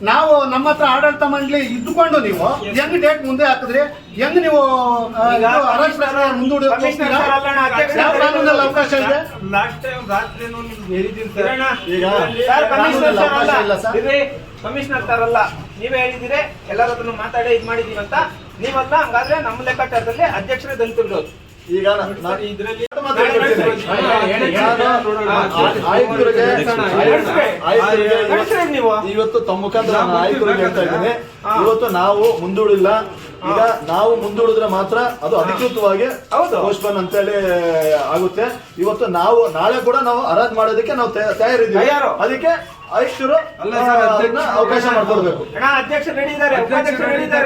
Speaker 3: ನಾವು ನಮ್ಮ ಹತ್ರ ಆಡಳಿತ ಮಂಡಳಿ ಇದ್ದುಕೊಂಡು ನೀವು ಹೆಂಗ್ ಡೇಟ್ ಮುಂದೆ ಹಾಕಿದ್ರಿ? ಹೆಂಗ್ ನೀವು ಅರೆಸ್ಟ್ ಕಾನೂನಲ್ಲಿ ಅವಕಾಶ ಇದೆ?
Speaker 4: ಲಾಸ್ಟ್ ಟೈಮ್ ರಾತ್ರಿನೂ ನಿಮ್ಗೆ ಹೇಳಿದ್ದೀನಿ ಸರ್.
Speaker 6: ಈಗ
Speaker 5: ಸರ್ ಕಮಿಷನರ್ ಸರ್
Speaker 3: ಅವಕಾಶ ಇಲ್ಲ
Speaker 5: ಅಲ್ಲ
Speaker 3: ಸರ್.
Speaker 5: ಕಮಿಷನರ್ ಸರ್ ಅಲ್ಲ. ನೀವೇ ಹೇಳಿದಿರಿ ಎಲ್ಲರ ಹತ್ರನು ಮಾತಾಡಿ ಇದ್ ಮಾಡಿದೀವಿ ಅಂತ. ನೀವಲ್ಲ ಹಂಗಾದ್ರೆ ನಮ್ಮ ಲೆಕ್ಕಾಚಾರದಲ್ಲಿ ಅಧ್ಯಕ್ಷರೇ ದಲಿತರಿರೋದು
Speaker 6: ಈಗ ನಾ- ನಾ-
Speaker 4: ಇದರಲ್ಲಿ
Speaker 6: ಆಯುಕ್ತರಿಗೆ ಆಯುಕ್ತರಿಗೆ ಇವತ್ತು ತಮ್ಮ ಮುಖಾಂತರ ಆಯುಕ್ತರಿಗೆ ಹೇಳ್ತಾ ಇದ್ದೀನಿ ಇವತ್ತು ನಾವು ಮುಂದೂಡಿಲ್ಲ ಈಗ ನಾವು ಮುಂದೂಡಿದ್ರೆ ಮಾತ್ರ ಅದು ಅಧಿಕೃತವಾಗಿ
Speaker 5: ಹೌದು.
Speaker 6: ಅಂತ ಅಂತೇಳಿ ಆಗುತ್ತೆ ಇವತ್ತು ನಾವು ನಾಳೆ ಕೂಡ ನಾವು ಅರಾಜ್ ಮಾಡೋದಕ್ಕೆ ನಾವು ತಯ- ತಯಾರಿದ್ದೀವಿ ಅದಕ್ಕೆ ಆಯುಕ್ತರು
Speaker 4: ಅಲ್ಲ ಸರ್,
Speaker 6: ಅದನ್ನ ಅವಕಾಶ ಮಾಡ್ಕೊಡ್ಬೇಕು.
Speaker 5: ರೆಡಿ ಇದ್ದಾರೆ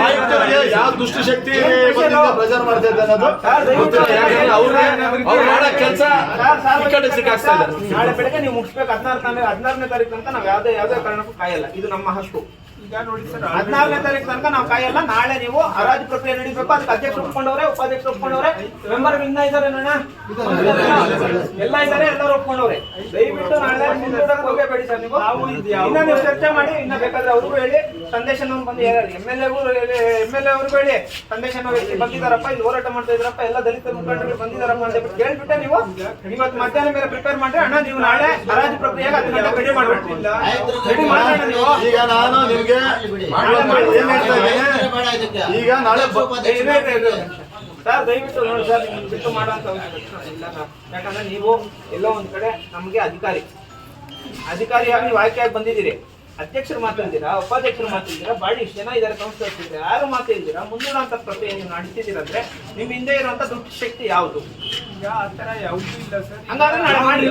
Speaker 6: ಆಯುಕ್ತರಿಗೆ ಯಾವ ದುಷ್ಟಶಕ್ತಿ ಮಾಡ್ತಾ ಅವ್ರು ಮಾಡೋ ಕೆಲಸ
Speaker 5: ಸರ್, ಸಾರ್ವಜನಿಕ
Speaker 6: ಈ ಕಡೆ ಸಿಕ್ಕಾಗ್ತಾ ಇದೆ
Speaker 5: ನಾಳೆ ಬೆಳಗ್ಗೆ ನೀವು ಮುಗಿಸ್ಬೇಕು ಹದಿನಾರು ತಾರೀಕು ಹದಿನಾರನೇ ತಾರೀಕು ಅಂತ ನಾವು ಯಾವ್ದೇ ಯಾವ್ದೇ ಕಾರಣಕ್ಕೂ ಕಾಯಲ್ಲ. ಇದು ನಮ್ಮ ಹಕ್ಕು.
Speaker 4: ಈಗ ನೋಡಿ ಸರ್
Speaker 5: ಹದಿನಾರನೇ ತಾರೀಕು ತನಕ ನಾವು ಕಾಯಲ್ಲ. ನಾಳೆ ನೀವು ಹರಾಜು ಪ್ರಕ್ರಿಯೆ ನಡೀಬೇಕು. ಅದಕ್ಕೆ ಅಧ್ಯಕ್ಷರು ಒಪ್ಕೊಂಡವ್ರೆ ಉಪಾಧ್ಯಕ್ಷರು ಒಪ್ಕೊಂಡವ್ರೆ. ಮೆಂಬರ್ ಇನ್ನ ಇದಾರೆ ಎಲ್ಲ ಇದಾರೆ ಎಲ್ಲರೂ ಒಪ್ಕೊಂಡವ್ರೆ. ದಯವಿಟ್ಟು ನಾಳೆ ಹೋಗಬೇಡಿ ಸರ್ ನೀವು. ಇನ್ನ ನೀವು ಚರ್ಚೆ ಮಾಡಿ ಇನ್ನ ಬೇಕಾದ್ರೆ ಅವ್ರಿಗೂ ಹೇಳಿ. ಸಂದೇಶ ಬಂದು ಎಂ ಎಲ್ ಎಗೂ ಎಂ ಎಲ್ ಎ ಅವ್ರಿಗೂ ಹೇಳಿ. ಸಂದೇಶ ಬಂದಿದಾರಪ್ಪ ಇಲ್ಲಿ ಹೋರಾಟ ಮಾಡ್ತಾ ಇದ್ರಪ್ಪ ಎಲ್ಲ ದಲಿತ ಮುಖಂಡರು ಬಂದಿದಾರಪ್ಪ ಅಂತ ಹೇಳ್ಬಿಟ್ಟೆ ಕೇಳ್ಬಿಟ್ಟೆ ನೀವು. ಇವತ್ತು ಮಧ್ಯಾಹ್ನ ಮೇಲೆ ಪ್ರಿಪೇರ್ ಮಾಡಿ ಅಣ್ಣ ನೀವು ನಾಳೆ ಹರಾಜು ಪ್ರಕ್ರಿಯೆಗೆ ಅದನ್ನೆಲ್ಲ ಕಡಿಮೆ ರೆಡಿ ಮಾಡ್ಬಿಡ್ತಿಲ್ಲ ರೆಡಿ ಮಾಡೋಣ ನೀವು.
Speaker 6: ಈಗ ನಾನು ನಿಮ್ಗೆ ಈಗ ನಾಳೆ.
Speaker 5: ಸರ್ ದಯವಿಟ್ಟು ನೋಡಿ ಸರ್ ನಿಮ್ಗೆ ಬಿಟ್ಟು ಅವಶ್ಯಕತೆ ಇಲ್ಲ ಸರ್. ಯಾಕಂದ್ರೆ ನೀವು ಎಲ್ಲೋ ಒಂದ್ ಕಡೆ ನಮಗೆ ಅಧಿಕಾರಿ. ಅಧಿಕಾರಿಯಾಗಿ ನೀವು ಆಯ್ಕೆಯಾಗಿ ಬಂದಿದ್ದೀರಿ. ಅಧ್ಯಕ್ಷರು ಮಾತಾಡ್ತೀರಾ ಉಪಾಧ್ಯಕ್ಷರು ಮಾತಾಡ್ತೀರಾ ಬಾಡಿ ಇಷ್ಟು ಜನ ಇದಾರೆ ಕೌನ್ಸಿಲರ್ಸ್ ಇದ್ದಾರೆ ಯಾರು ಮಾತಾಡಿದ್ದೀರಾ ಮುಂದೂಡುವಂತ ಪ್ರಕ್ರಿಯೆ ನೀವು ನಡೆಸಿದ್ದೀರಂದ್ರೆ ನಿಮ್ ಹಿಂದೆ ಇರುವಂತ ದುಡ್ಡು ಶಕ್ತಿ ಯಾವುದು?
Speaker 4: ಈಗ ಆ ತರ ಯಾವುದೂ ಇಲ್ಲ ಸರ್.
Speaker 5: ಹಂಗಾದ್ರೆ ನಾಳೆ.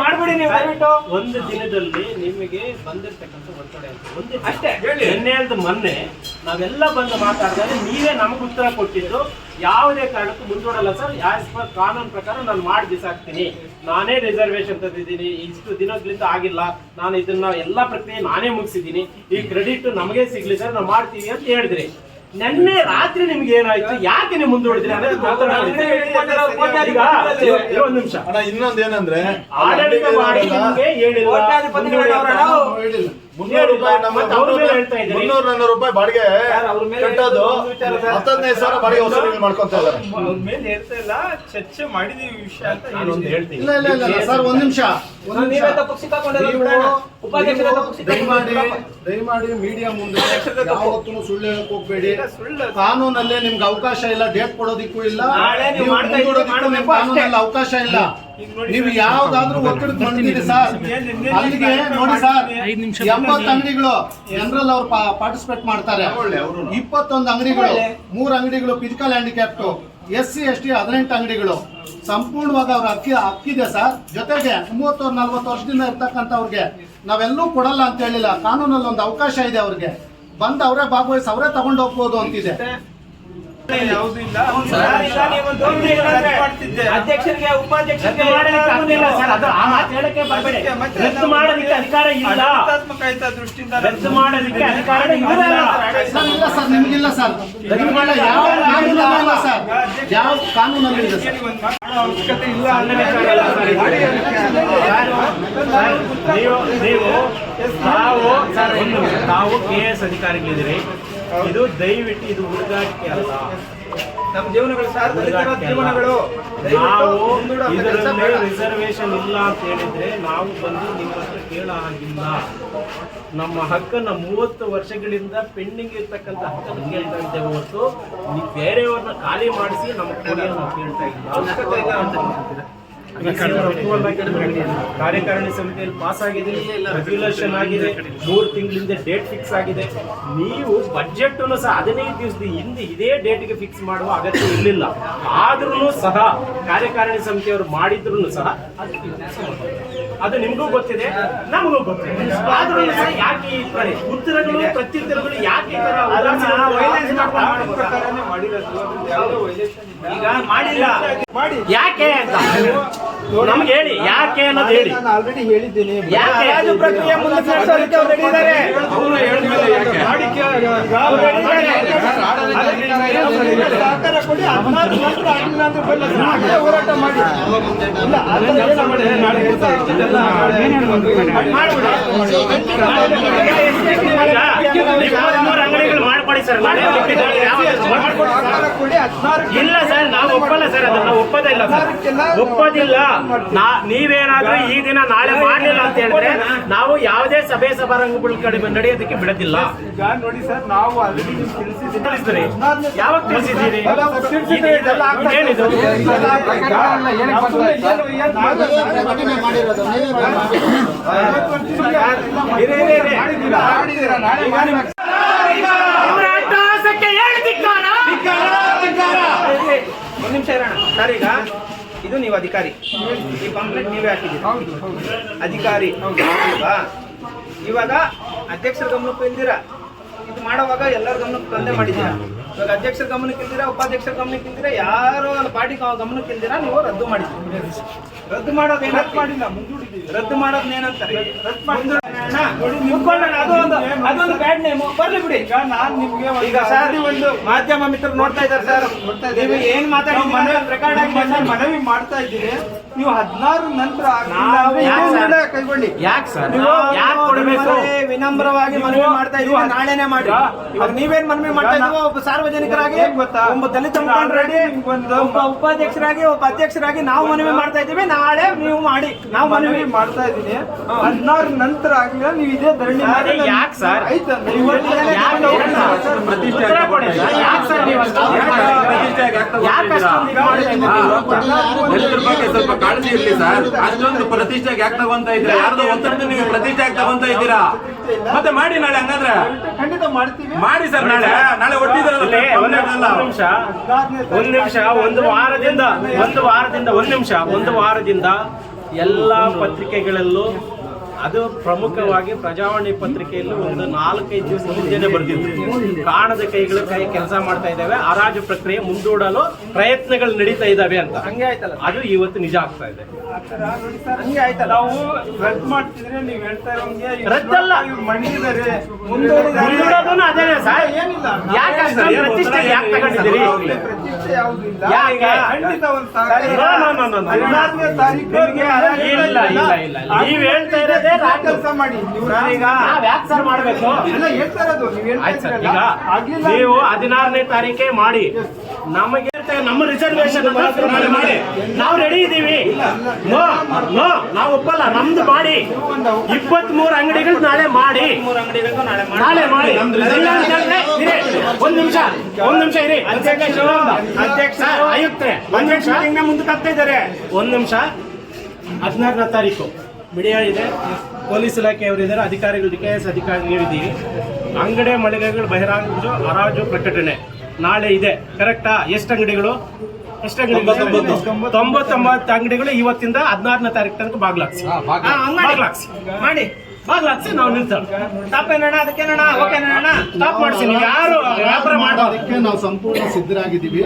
Speaker 5: ಮಾಡ್ಬಿಡಿ ನೀವು ದಯವಿಟ್ಟು.
Speaker 1: ಒಂದು ದಿನದಲ್ಲಿ ನಿಮಗೆ ಬಂದಿರ್ತಕ್ಕಂಥ ಒತ್ತಡ ಅಂತ ಒಂದು
Speaker 5: ಅಷ್ಟೇ.
Speaker 1: ನಿನ್ನೆ ಅಂತ ಮೊನ್ನೆ ನಾವೆಲ್ಲ ಬಂದು ಮಾತಾಡಿದಾಗ ನೀವೇ ನಮಗೆ ಉತ್ತರ ಕೊಟ್ಟಿದ್ದು ಯಾವುದೇ ಕಾರಣಕ್ಕೂ ಮುಂದೂಡಲ್ಲ ಸರ್ ಆಸ್ ಪರ್ ಕಾನೂನು ಪ್ರಕಾರ ನಾನು ಮಾಡಿ ಬಿಸಾಕ್ತೀನಿ. ನಾನೇ ರಿಸರ್ವೇಶನ್ ತಂದಿದ್ದೀನಿ ಇಷ್ಟು ದಿನಗಳಿಂದ ಆಗಿಲ್ಲ. ನಾನು ಇದನ್ನ ಎಲ್ಲ ಪ್ರಕ್ರಿಯೆ ನಾನೇ ಮುಗಿಸಿದ್ದೀನಿ. ಈ ಕ್ರೆಡಿಟ್ ನಮಗೆ ಸಿಗ್ಲಿ ಸರ್ ನಾವು ಮಾಡ್ತೀವಿ ಅಂತ ಹೇಳಿದ್ರಿ. ನಿನ್ನೆ ರಾತ್ರಿ ನಿಮ್ಗೆ ಏನಾಯ್ತು? ಯಾಕೆ ನೀವು ಮುಂದೂಡಿದ್ರಿ. ಒಂದ್ ನಿಮಿಷ
Speaker 6: ಅಣ್ಣ ಇನ್ನೊಂದ್ ಏನಂದ್ರೆ
Speaker 1: ಆಡಳಿತ ಮಾಡಿ ನಿಮ್ಗೆ ಹೇಳಿಲ್ಲ.
Speaker 5: ಕೋಟ್ಯಾಧಿಪತಿಗಳು ಅವ್ರು ಅಣ್ಣ.
Speaker 3: ಹೇಳಿಲ್ಲ
Speaker 6: ಮುನ್ನೂರು ರೂಪಾಯಿ ನಮ್ಮ
Speaker 1: ಮೇಲೆ ಹೇಳ್ತಾ ಇದ್ದೀರಿ.
Speaker 6: ಮುನ್ನೂರು ನಾನ್ನೂರು ರೂಪಾಯಿ ಬಾಡಿಗೆ
Speaker 5: ಸರ್, ಅವ್ರ ಮೇಲೆ
Speaker 6: ಕಟ್ಟೋದು
Speaker 5: ಒಂದು ವಿಚಾರ ಸರ್.
Speaker 6: ಹತ್ತದೈದು ಸಾವಿರ ಬಾಡಿಗೆ ವಸೂಲಿ ಮಾಡ್ಕೊಂತ ಇದ್ದಾರೆ.
Speaker 4: ಮೇಲೆ ಹೇಳ್ತಾ ಇಲ್ಲ ಚರ್ಚೆ ಮಾಡಿದೀವಿ ವಿಷಯ ಅಂತ
Speaker 1: ಹೇಳ್ತೀನಿ.
Speaker 3: ಇಲ್ಲ ಇಲ್ಲ ಇಲ್ಲ ಸರ್ ಒಂದ್ ನಿಮಿಷ. ದಯಮಾಡಿ ದಯಮಾಡಿ ಮೀಡಿಯಾ ಮುಂದೆ. ಯಾವತ್ತೂ ಸುಳ್ಳು ಹೇಳಕ್ ಹೋಗ್ಬೇಡಿ.
Speaker 4: ಸುಳ್ಳು
Speaker 3: ಕಾನೂನಲ್ಲೇ ನಿಮ್ಗೆ ಅವಕಾಶ ಇಲ್ಲ ಡೇಟ್ ಕೊಡೋದಿಕ್ಕೂ ಇಲ್ಲ. ಕಾನೂನಲ್ಲಿ ಅವಕಾಶ ಇಲ್ಲ. ನೀವು ಯಾವ್ದಾದ್ರೂ ಒತ್ತಡ ತಂದಿದ್ದೀರಿ ಸರ್. ಅಲ್ಲಿಗೆ ನೋಡಿ ಸರ್ ಎಂಬತ್ತು ಅಂಗಡಿಗಳು ಜನರಲ್ ಅವ್ರು ಪಾರ್ಟಿಸಿಪೇಟ್ ಮಾಡ್ತಾರೆ. ಇಪ್ಪತ್ತೊಂದು ಅಂಗಡಿಗಳು ಮೂರು ಅಂಗಡಿಗಳು physical handicapped S C S T ಹದಿನೆಂಟು ಅಂಗಡಿಗಳು. ಸಂಪೂರ್ಣವಾಗಿ ಅವ್ರ ಅಕ್ಕಿ ಅಕ್ಕಿದೆ ಸರ್. ಜೊತೆಗೆ ಮೂವತ್ತವ್ರು ನಲ್ವತ್ತು ವರ್ಷದಿಂದ ಇರ್ತಕ್ಕಂಥವ್ರಿಗೆ ನಾವೆಲ್ಲೂ ಕೊಡಲ್ಲ ಅಂತ ಹೇಳಿಲ್ಲ. ಕಾನೂನಲ್ಲಿ ಒಂದು ಅವಕಾಶ ಇದೆ ಅವ್ರಿಗೆ. ಬಂದು ಅವರೇ ಭಾಗವಹಿಸಿ ಅವರೇ ತಗೊಂಡು ಹೋಗ್ಬೋದು ಅಂತಿದೆ.
Speaker 5: ಅಧ್ಯಕ್ಷರಿಗೆ ಉಪಾಧ್ಯಕ್ಷರಿಗೆ
Speaker 1: ರದ್ದು ಮಾಡಲಿಕ್ಕೆ ಆಗ್ತಿಲ್ಲ ಸರ್. ಅದು ಆ ಮಾತು ಹೇಳಕ್ಕೆ ಬರಬೇಡಿ.
Speaker 4: ಅದಕ್ಕೆ ಮತ್ತೆ
Speaker 1: ರದ್ದು
Speaker 4: ನಾವು
Speaker 1: ಮಾಡೋದಕ್ಕೆ ಅಧಿಕಾರ ಇಲ್ಲ.
Speaker 4: ದೃಷ್ಟಿಯಿಂದ
Speaker 1: ರದ್ದು ಮಾಡೋದಕ್ಕೆ ಅಧಿಕಾರ ಇಲ್ಲ.
Speaker 3: ಸರ್. ಇಲ್ಲ ಸರ್. ನಿಮ್ಗಿಲ್ಲ ಸರ್. ನಿಮ್ಗಿಲ್ಲ ಯಾವ ಕಾನೂನಲ್ಲ ಸರ್. ಯಾವ ಕಾನೂನಲ್ಲಿ ಇದೆ ಸರ್.
Speaker 4: ಅವಶ್ಯಕತೆ ಇಲ್ಲ
Speaker 1: ನೀವು ನೀವು ತಾವು ಸರ್ ಒಂದು ನಿಮಿಷ. ತಾವು ಕೆ ಎಸ್ ಅಧಿಕಾರಿಗಳಿದ್ದೀರಿ. ಇದು ದಯವಿಟ್ಟು ಇದು ಹುಡುಗಾಟಿಕೆ ಅಲ್ಲ.
Speaker 5: ನಮ್ಮ ಜೀವನಗಳು. ಜೀವನಗಳು.
Speaker 1: ನಾವು ಇದರಲ್ಲಿ. ರಿಸರ್ವೇಶನ್ ಇಲ್ಲ ಅಂತ ಹೇಳಿದ್ರೆ ನಾವು ಬಂದು ನಿಮ್ಮ ಹತ್ರ ಕೇಳ ಹಾಗಿಲ್ಲ. ನಮ್ಮ ಹಕ್ಕನ್ನ ಮೂವತ್ತು ವರ್ಷಗಳಿಂದ ಪೆಂಡಿಂಗ್ ಇರ್ತಕ್ಕಂಥ ಹಕ್ಕನ್ನು ಕೇಳ್ತಾ ಇದ್ದೇವೆ ಹೊರತು ನೀವು ಬೇರೆಯವ್ರನ್ನ ಖಾಲಿ ಮಾಡಿಸಿ ನಮ್ಮ ನಾವು ಕೇಳ್ತಾ
Speaker 5: ಅವಶ್ಯಕತೆ ಇಲ್ಲ ಅಂತ
Speaker 1: ಇಲ್ಲ ಕಾರ್ಯಕಾರಿಣಿ ಸಮಿತಿಯಲ್ಲಿ ಪಾಸ್ ಆಗಿದೆ ರೆಗ್ಯುಲೇಷನ್ ಆಗಿದೆ ಮೂರು ತಿಂಗಳಿಂದ ಡೇಟ್ ಫಿಕ್ಸ್ ಆಗಿದೆ. ನೀವು ಬಜೆಟ್ ಅನ್ನು ಸಹ ಹದಿನೈದು ದಿವಸದ ಹಿಂದೆ ಇದೇ ಡೇಟ್ಗೆ ಫಿಕ್ಸ್ ಮಾಡುವ ಅಗತ್ಯ ಇರಲಿಲ್ಲ. ಆದ್ರೂ ಸಹ ಕಾರ್ಯಕಾರಿಣಿ ಸಮಿತಿಯವರು ಮಾಡಿದ್ರು ಸಹ ಅದು ನಿಮಗೂ ಗೊತ್ತಿದೆ ನಮಗೂ ಗೊತ್ತಿದೆ. ಆದ್ರೂ ಸಹ ಯಾಕೆ ಈ ತರ ಉತ್ತರಗಳು ಪ್ರತ್ಯುತ್ತರಗಳು ಯಾಕೆ.
Speaker 5: ಈಗ ಮಾಡಿಲ್ಲ.
Speaker 1: ಯಾಕೆ ಅಂತ? ನಮ್ಗೆ ಹೇಳಿ ಯಾಕೆ ಅನ್ನೋದು ಹೇಳಿ
Speaker 4: ನಾನು ಆಲ್ರೆಡಿ ಹೇಳಿದ್ದೀನಿ
Speaker 1: ಯಾಕೆ
Speaker 5: ಪ್ರಕ್ರಿಯೆ ಮುಂದೆ ನಡೆಸೋದಕ್ಕೆ ಅವ್ರು ready ಇದ್ದಾರೆ.
Speaker 4: ಅವ್ರು ಯಾಕೆ? ಮಾಡಿ ಕೇ-
Speaker 5: ಅವ್ರು ready
Speaker 4: ಸಹಕಾರ ಕೊಡಿ ಹದಿನಾರು ನಂತರ ಆಗಿಲ್ಲ ಅಂದ್ರೆ ಬರಲ್ಲ ಸರ್. ನಾಳೆ ಹೋರಾಟ ಮಾಡಿ ಇಲ್ಲ ಮಾಡಿ ನಾಳೆ
Speaker 1: ಅಂಗಡಿಗಳು ಮಾಡ್ಕೊಡಿ ಸರ್ ಇಲ್ಲ ಸರ್ ನಾವು ಒಪ್ಪಲ್ಲ ಸರ್ ಅದನ್ನ ಒಪ್ಪದಿಲ್ಲ ಇಲ್ಲ ಸರ್ ಒಪ್ಪೋದಿಲ್ಲ ನಾ ನೀವೇನಾದ್ರೂ ಈ ದಿನ ನಾಳೆ ಮಾಡಲಿಲ್ಲ ಅಂತ ಹೇಳಿದ್ರೆ ನಾವು ಯಾವುದೇ ಸಭೆ ಸಮಾರಂಭಗಳ ಕಡಿಮೆ ನಡೆಯೋದಕ್ಕೆ ಬಿಡೋದಿಲ್ಲ.
Speaker 5: ಒಂದ್ ನಿಮಿಷ ಇರೋಣ. ಸರ್, ಈಗ ಇದು ನೀವು ಅಧಿಕಾರಿ. ಈ ಕಂಪ್ಲೇಂಟ್ ನೀವೇ ಹಾಕಿದ್ದೀರಿ.
Speaker 4: ಹೌದು ಹೌದು.
Speaker 5: ಅಧಿಕಾರಿ. ಇವಾಗ ಅಧ್ಯಕ್ಷರ ಗಮನಕ್ಕೂ ಇಲ್ದಿರ? ಇದು ಮಾಡುವಾಗ ಎಲ್ಲರ ಗಮನಕ್ಕೆ ತಂದೆ ಮಾಡಿದ್ದೀರಾ? ಇವಾಗ ಅಧ್ಯಕ್ಷರ ಗಮನಕ್ಕೆ ಇಲ್ದಿರಾ ಉಪಾಧ್ಯಕ್ಷರ ಗಮನಕ್ಕೆ ಇಲ್ದಿರಾ ಯಾರು ಅಲ್ಲಿ ಪಾರ್ಟಿ ಗಮನಕ್ಕೆ ಇಲ್ದಿರಾ ನೀವು ರದ್ದು ಮಾಡಿದ್ದೀರಿ ರದ್ದು ಮಾಡೋದು ಏನಂತ
Speaker 4: ಮಾಡಿಲ್ಲ ಮುಂದೂಡಿದ್ದೀವಿ.
Speaker 5: ರದ್ದು ಮಾಡೋದನ್ನ ಏನಂತಾರೆ? ರದ್ದು ಮಾಡಿದ್ರೆ ಅದು ಒಂದು ಅದೊಂದು ಬ್ಯಾಡ್ ನೇಮ್ ಬರ್ಲಿ ಬಿಡಿ.
Speaker 4: ಈಗ ನಾನ್ ನಿಮ್ಗೆ
Speaker 5: ಈಗ ಸರ್
Speaker 4: ಒಂದು
Speaker 5: ಮಾಧ್ಯಮ ಮಿತ್ರರು ನೋಡ್ತಾ ಇದ್ದಾರೆ ಸರ್
Speaker 4: ನೋಡ್ತಾ
Speaker 5: ನೀವು
Speaker 4: ಇದ್ದೀವಿ.
Speaker 5: ಏನ್ ಮಾತಾಡಿ
Speaker 4: ಮನೆ
Speaker 5: ರೆಕಾರ್ಡ್ ಆಗಿ
Speaker 4: ಮನವಿ ಮಾಡ್ತಾ ಇದ್ದೀರಿ. ನೀವು ಹದಿನಾರು ನಂತರ? ಕೈಗೊಳ್ಳಿ.
Speaker 1: ಯಾಕೆ ಸರ್
Speaker 5: ವಿನಮ್ರವಾಗಿ ಮನವಿ ಮಾಡ್ತಾ ಇದ್ದೀವಿ ನಾಳೆನೆ ಮಾಡಿ ಇವಾಗ ನೀವೇನ್ ಮನವಿ ಮಾಡ್ತಾ ಇದ್ದೀವಿ ಒಬ್ಬ ಸಾರ್ವಜನಿಕರಾಗಿ? ಒಬ್ಬ ದಲಿತ ಮುಖಂಡರಾಗಿ ಒಬ್ಬ ಉಪಾಧ್ಯಕ್ಷರಾಗಿ ಒಬ್ಬ ಅಧ್ಯಕ್ಷರಾಗಿ ನಾವು ಮನವಿ ಮಾಡ್ತಾ ಇದ್ದೀವಿ. ನಾಳೆ ನೀವು ಮಾಡಿ ನಾವು ಮನವಿ
Speaker 4: ಮಾಡ್ತಾ ಇದ್ದೀನಿ. ಹದಿನಾರು ನಂತರ ಆಗಿಲ್ಲ ನೀವು ಇದೇ ಧರಣಿ ಮಾಡಿ
Speaker 1: ಅದೇ ಯಾಕೆ ಸರ್?
Speaker 7: ಸ್ವಲ್ಪ ಕಾಳಜಿ ಇರಲಿ ಸರ್. ಅಷ್ಟೊಂದು ಪ್ರತಿಷ್ಠೆಗೆ ಯಾಕೆ ತಗೊಂತ ಇದ್ದೀರಾ? ಯಾರ್ದೋ ನೀವು ಪ್ರತಿಷ್ಠೆಗೆ ತಗೊಂತ ಇದ್ದೀರಾ? ಮತ್ತೆ ಮಾಡಿ ನಾಳೆ ಹಂಗಾದ್ರೆ.
Speaker 4: ಖಂಡಿತ ಮಾಡ್ತೀವಿ?
Speaker 7: ಮಾಡಿ ಸರ್ ನಾಳೆ. ನಾಳೆ ಒಟ್ಟಿದ್ರಲ್ಲ
Speaker 1: ನಿಮಿಷ. ಒಂದ್ ನಿಮಿಷ ಒಂದು ವಾರದಿಂದ ಒಂದು ವಾರದಿಂದ ಒಂದು ನಿಮಿಷ ಒಂದು ವಾರದಿಂದ ಎಲ್ಲಾ ಪತ್ರಿಕೆಗಳಲ್ಲೂ ಅದು ಪ್ರಮುಖವಾಗಿ ಪ್ರಜಾವಾಣಿ ಪತ್ರಿಕೆಯಲ್ಲಿ ಒಂದು ನಾಲ್ಕೈದು ದಿವಸ ಮುಂಚೆನೆ ಬರ್ತಿತ್ತು. ಕಾಣದ ಕೈಗಳು ಕೈ ಕೆಲಸ ಮಾಡ್ತಾ ಇದ್ದಾವೆ. ಹರಾಜು ಪ್ರಕ್ರಿಯೆ ಮುಂದೂಡಲು ಪ್ರಯತ್ನಗಳು ನಡೀತಾ ಇದ್ದಾವೆ ಅಂತ.
Speaker 5: ಹಂಗೆ ಆಯ್ತಲ್ಲ
Speaker 1: ಅದು ಇವತ್ತು ನಿಜ ಆಗ್ತಾ ಇದೆ.
Speaker 5: ಹಂಗೆ ಆಯ್ತಲ್ಲ?
Speaker 4: ನಾವು ರದ್ದು ಮಾಡ್ತಿದ್ರೆ ನೀವು ಹೇಳ್ತಾ ಇರೋಂಗೆ
Speaker 1: ರದ್ದಲ್ಲ.
Speaker 4: ಇವ್ರು ಮಂಡಿದ್ದಾರೆ
Speaker 1: ಮುಂದೂಡೋದನ್ನು ಅದೇನೆ ಸರ್.
Speaker 4: ಏನಿಲ್ಲ.
Speaker 1: ಯಾಕೆ ಪ್ರತಿಷ್ಠೆ ಯಾಕೆ ತಗೊಂಡಿದ್ದೀರಿ?
Speaker 4: ಪ್ರತಿಷ್ಠೆ ಯಾವುದು ಇಲ್ಲ.
Speaker 1: ಯಾಕೆ?
Speaker 4: ಖಂಡಿತ ಒಂದು ಸಹಕಾರ
Speaker 1: No, no, no, no, no.
Speaker 4: ಹದಿನಾರನೇ ತಾರೀಕು
Speaker 1: ಇಲ್ಲ ಇಲ್ಲ ಇಲ್ಲ ಇಲ್ಲ. ನೀವ್ ಹೇಳ್ತಾ ಇರೋದೇ
Speaker 4: ಕೆಲಸ ಮಾಡಿ. ನೀವು
Speaker 1: ಸರ್, ಈಗ ನಾವ್ ಯಾಕೆ ಸರ್ ಮಾಡ್ಬೇಕು?
Speaker 4: ಎಲ್ಲ ಹೇಳ್ತಾ ಇರೋದು ನೀವು ಹೇಳ್ತಾ
Speaker 1: ಆಯ್ತು ಸರ್ ಈಗ
Speaker 4: ಆಗ್ಲಿಲ್ಲ
Speaker 1: ನೀವು ಹದಿನಾರನೇ ತಾರೀಕೆ ಮಾಡಿ. ನಮಗೆ ನಮ್ಮ ರಿಸರ್ವೇಶನ್ ಮಾಡಿ. ನಾವು ರೆಡಿ ಇದ್ದೀವಿ ನೋ ನೋ ನಾವು ಒಪ್ಪಲ್ಲ ನಮ್ದು ಮಾಡಿ. ಇಪ್ಪತ್ತ್ ಮೂರು ಅಂಗಡಿಗಳು ನಾಳೆ ಮಾಡಿ. ನಾಳೆ ಮಾಡಿ. ಒಂದ್ ನಿಮಿಷ ಒಂದ್ ನಿಮಿಷ ಇರಿ. ಅಧ್ಯಕ್ಷ ಅಧ್ಯಕ್ಷ ಆಯುಕ್ತರೆ ಒಂದ್ ನಿಮಿಷ. ಮುಂದೆ ಮುಂದಕ್ಕೆ ಆಗ್ತಾ ಇದ್ದಾರೆ. ಒಂದ್ ನಿಮಿಷ. ಹದಿನಾರನೇ ತಾರೀಕು. ಮೀಡಿಯಾ ಇದೆ. ಪೊಲೀಸ್ ಇಲಾಖೆಯವರಿದ್ದಾರೆ ಅಧಿಕಾರಿಗಳು ಕೆ ಎಸ್ ಅಧಿಕಾರಿಗಳಿದ್ದೀವಿ ಅಂಗಡಿ ಮಳಿಗೆಗಳು ಬಹಿರಂಗ ಹರಾಜು ಪ್ರಕಟಣೆ ನಾಳೆ ಇದೆ. ಕರೆಕ್ಟಾ ಎಷ್ಟು ಅಂಗಡಿಗಳು? ಎಷ್ಟು ಅಂಗಡಿಗಳು? ತೊಂಬತ್ತೊಂಬತ್ತು. ಅಂಗಡಿಗಳು ಇವತ್ತಿಂದ ಹದಿನಾರನೇ ತಾರೀಕು ತನಕ ಬಾಗ್ಲಾಕ್ಸಿ ಬಾಗ್ಲಾಕ್ಸಿ ಮಾಡಿ. ಬಾಗ್ಲಾಕ್ಸಿ ನಾವು ನಿಲ್ಸೋಣ. ತಪ್ಪೇನಣ್ಣ ಅದಕ್ಕೇನಣ್ಣ ಓಕೆನಣ್ಣ ಸ್ಟಾಪ್ ಮಾಡಿಸಿ. ನೀವು ಯಾರು ವ್ಯಾಪಾರ ಮಾಡೋ
Speaker 3: ಅದಕ್ಕೆ ನಾವು ಸಂಪೂರ್ಣ ಸಿದ್ಧರಾಗಿದ್ದೀವಿ.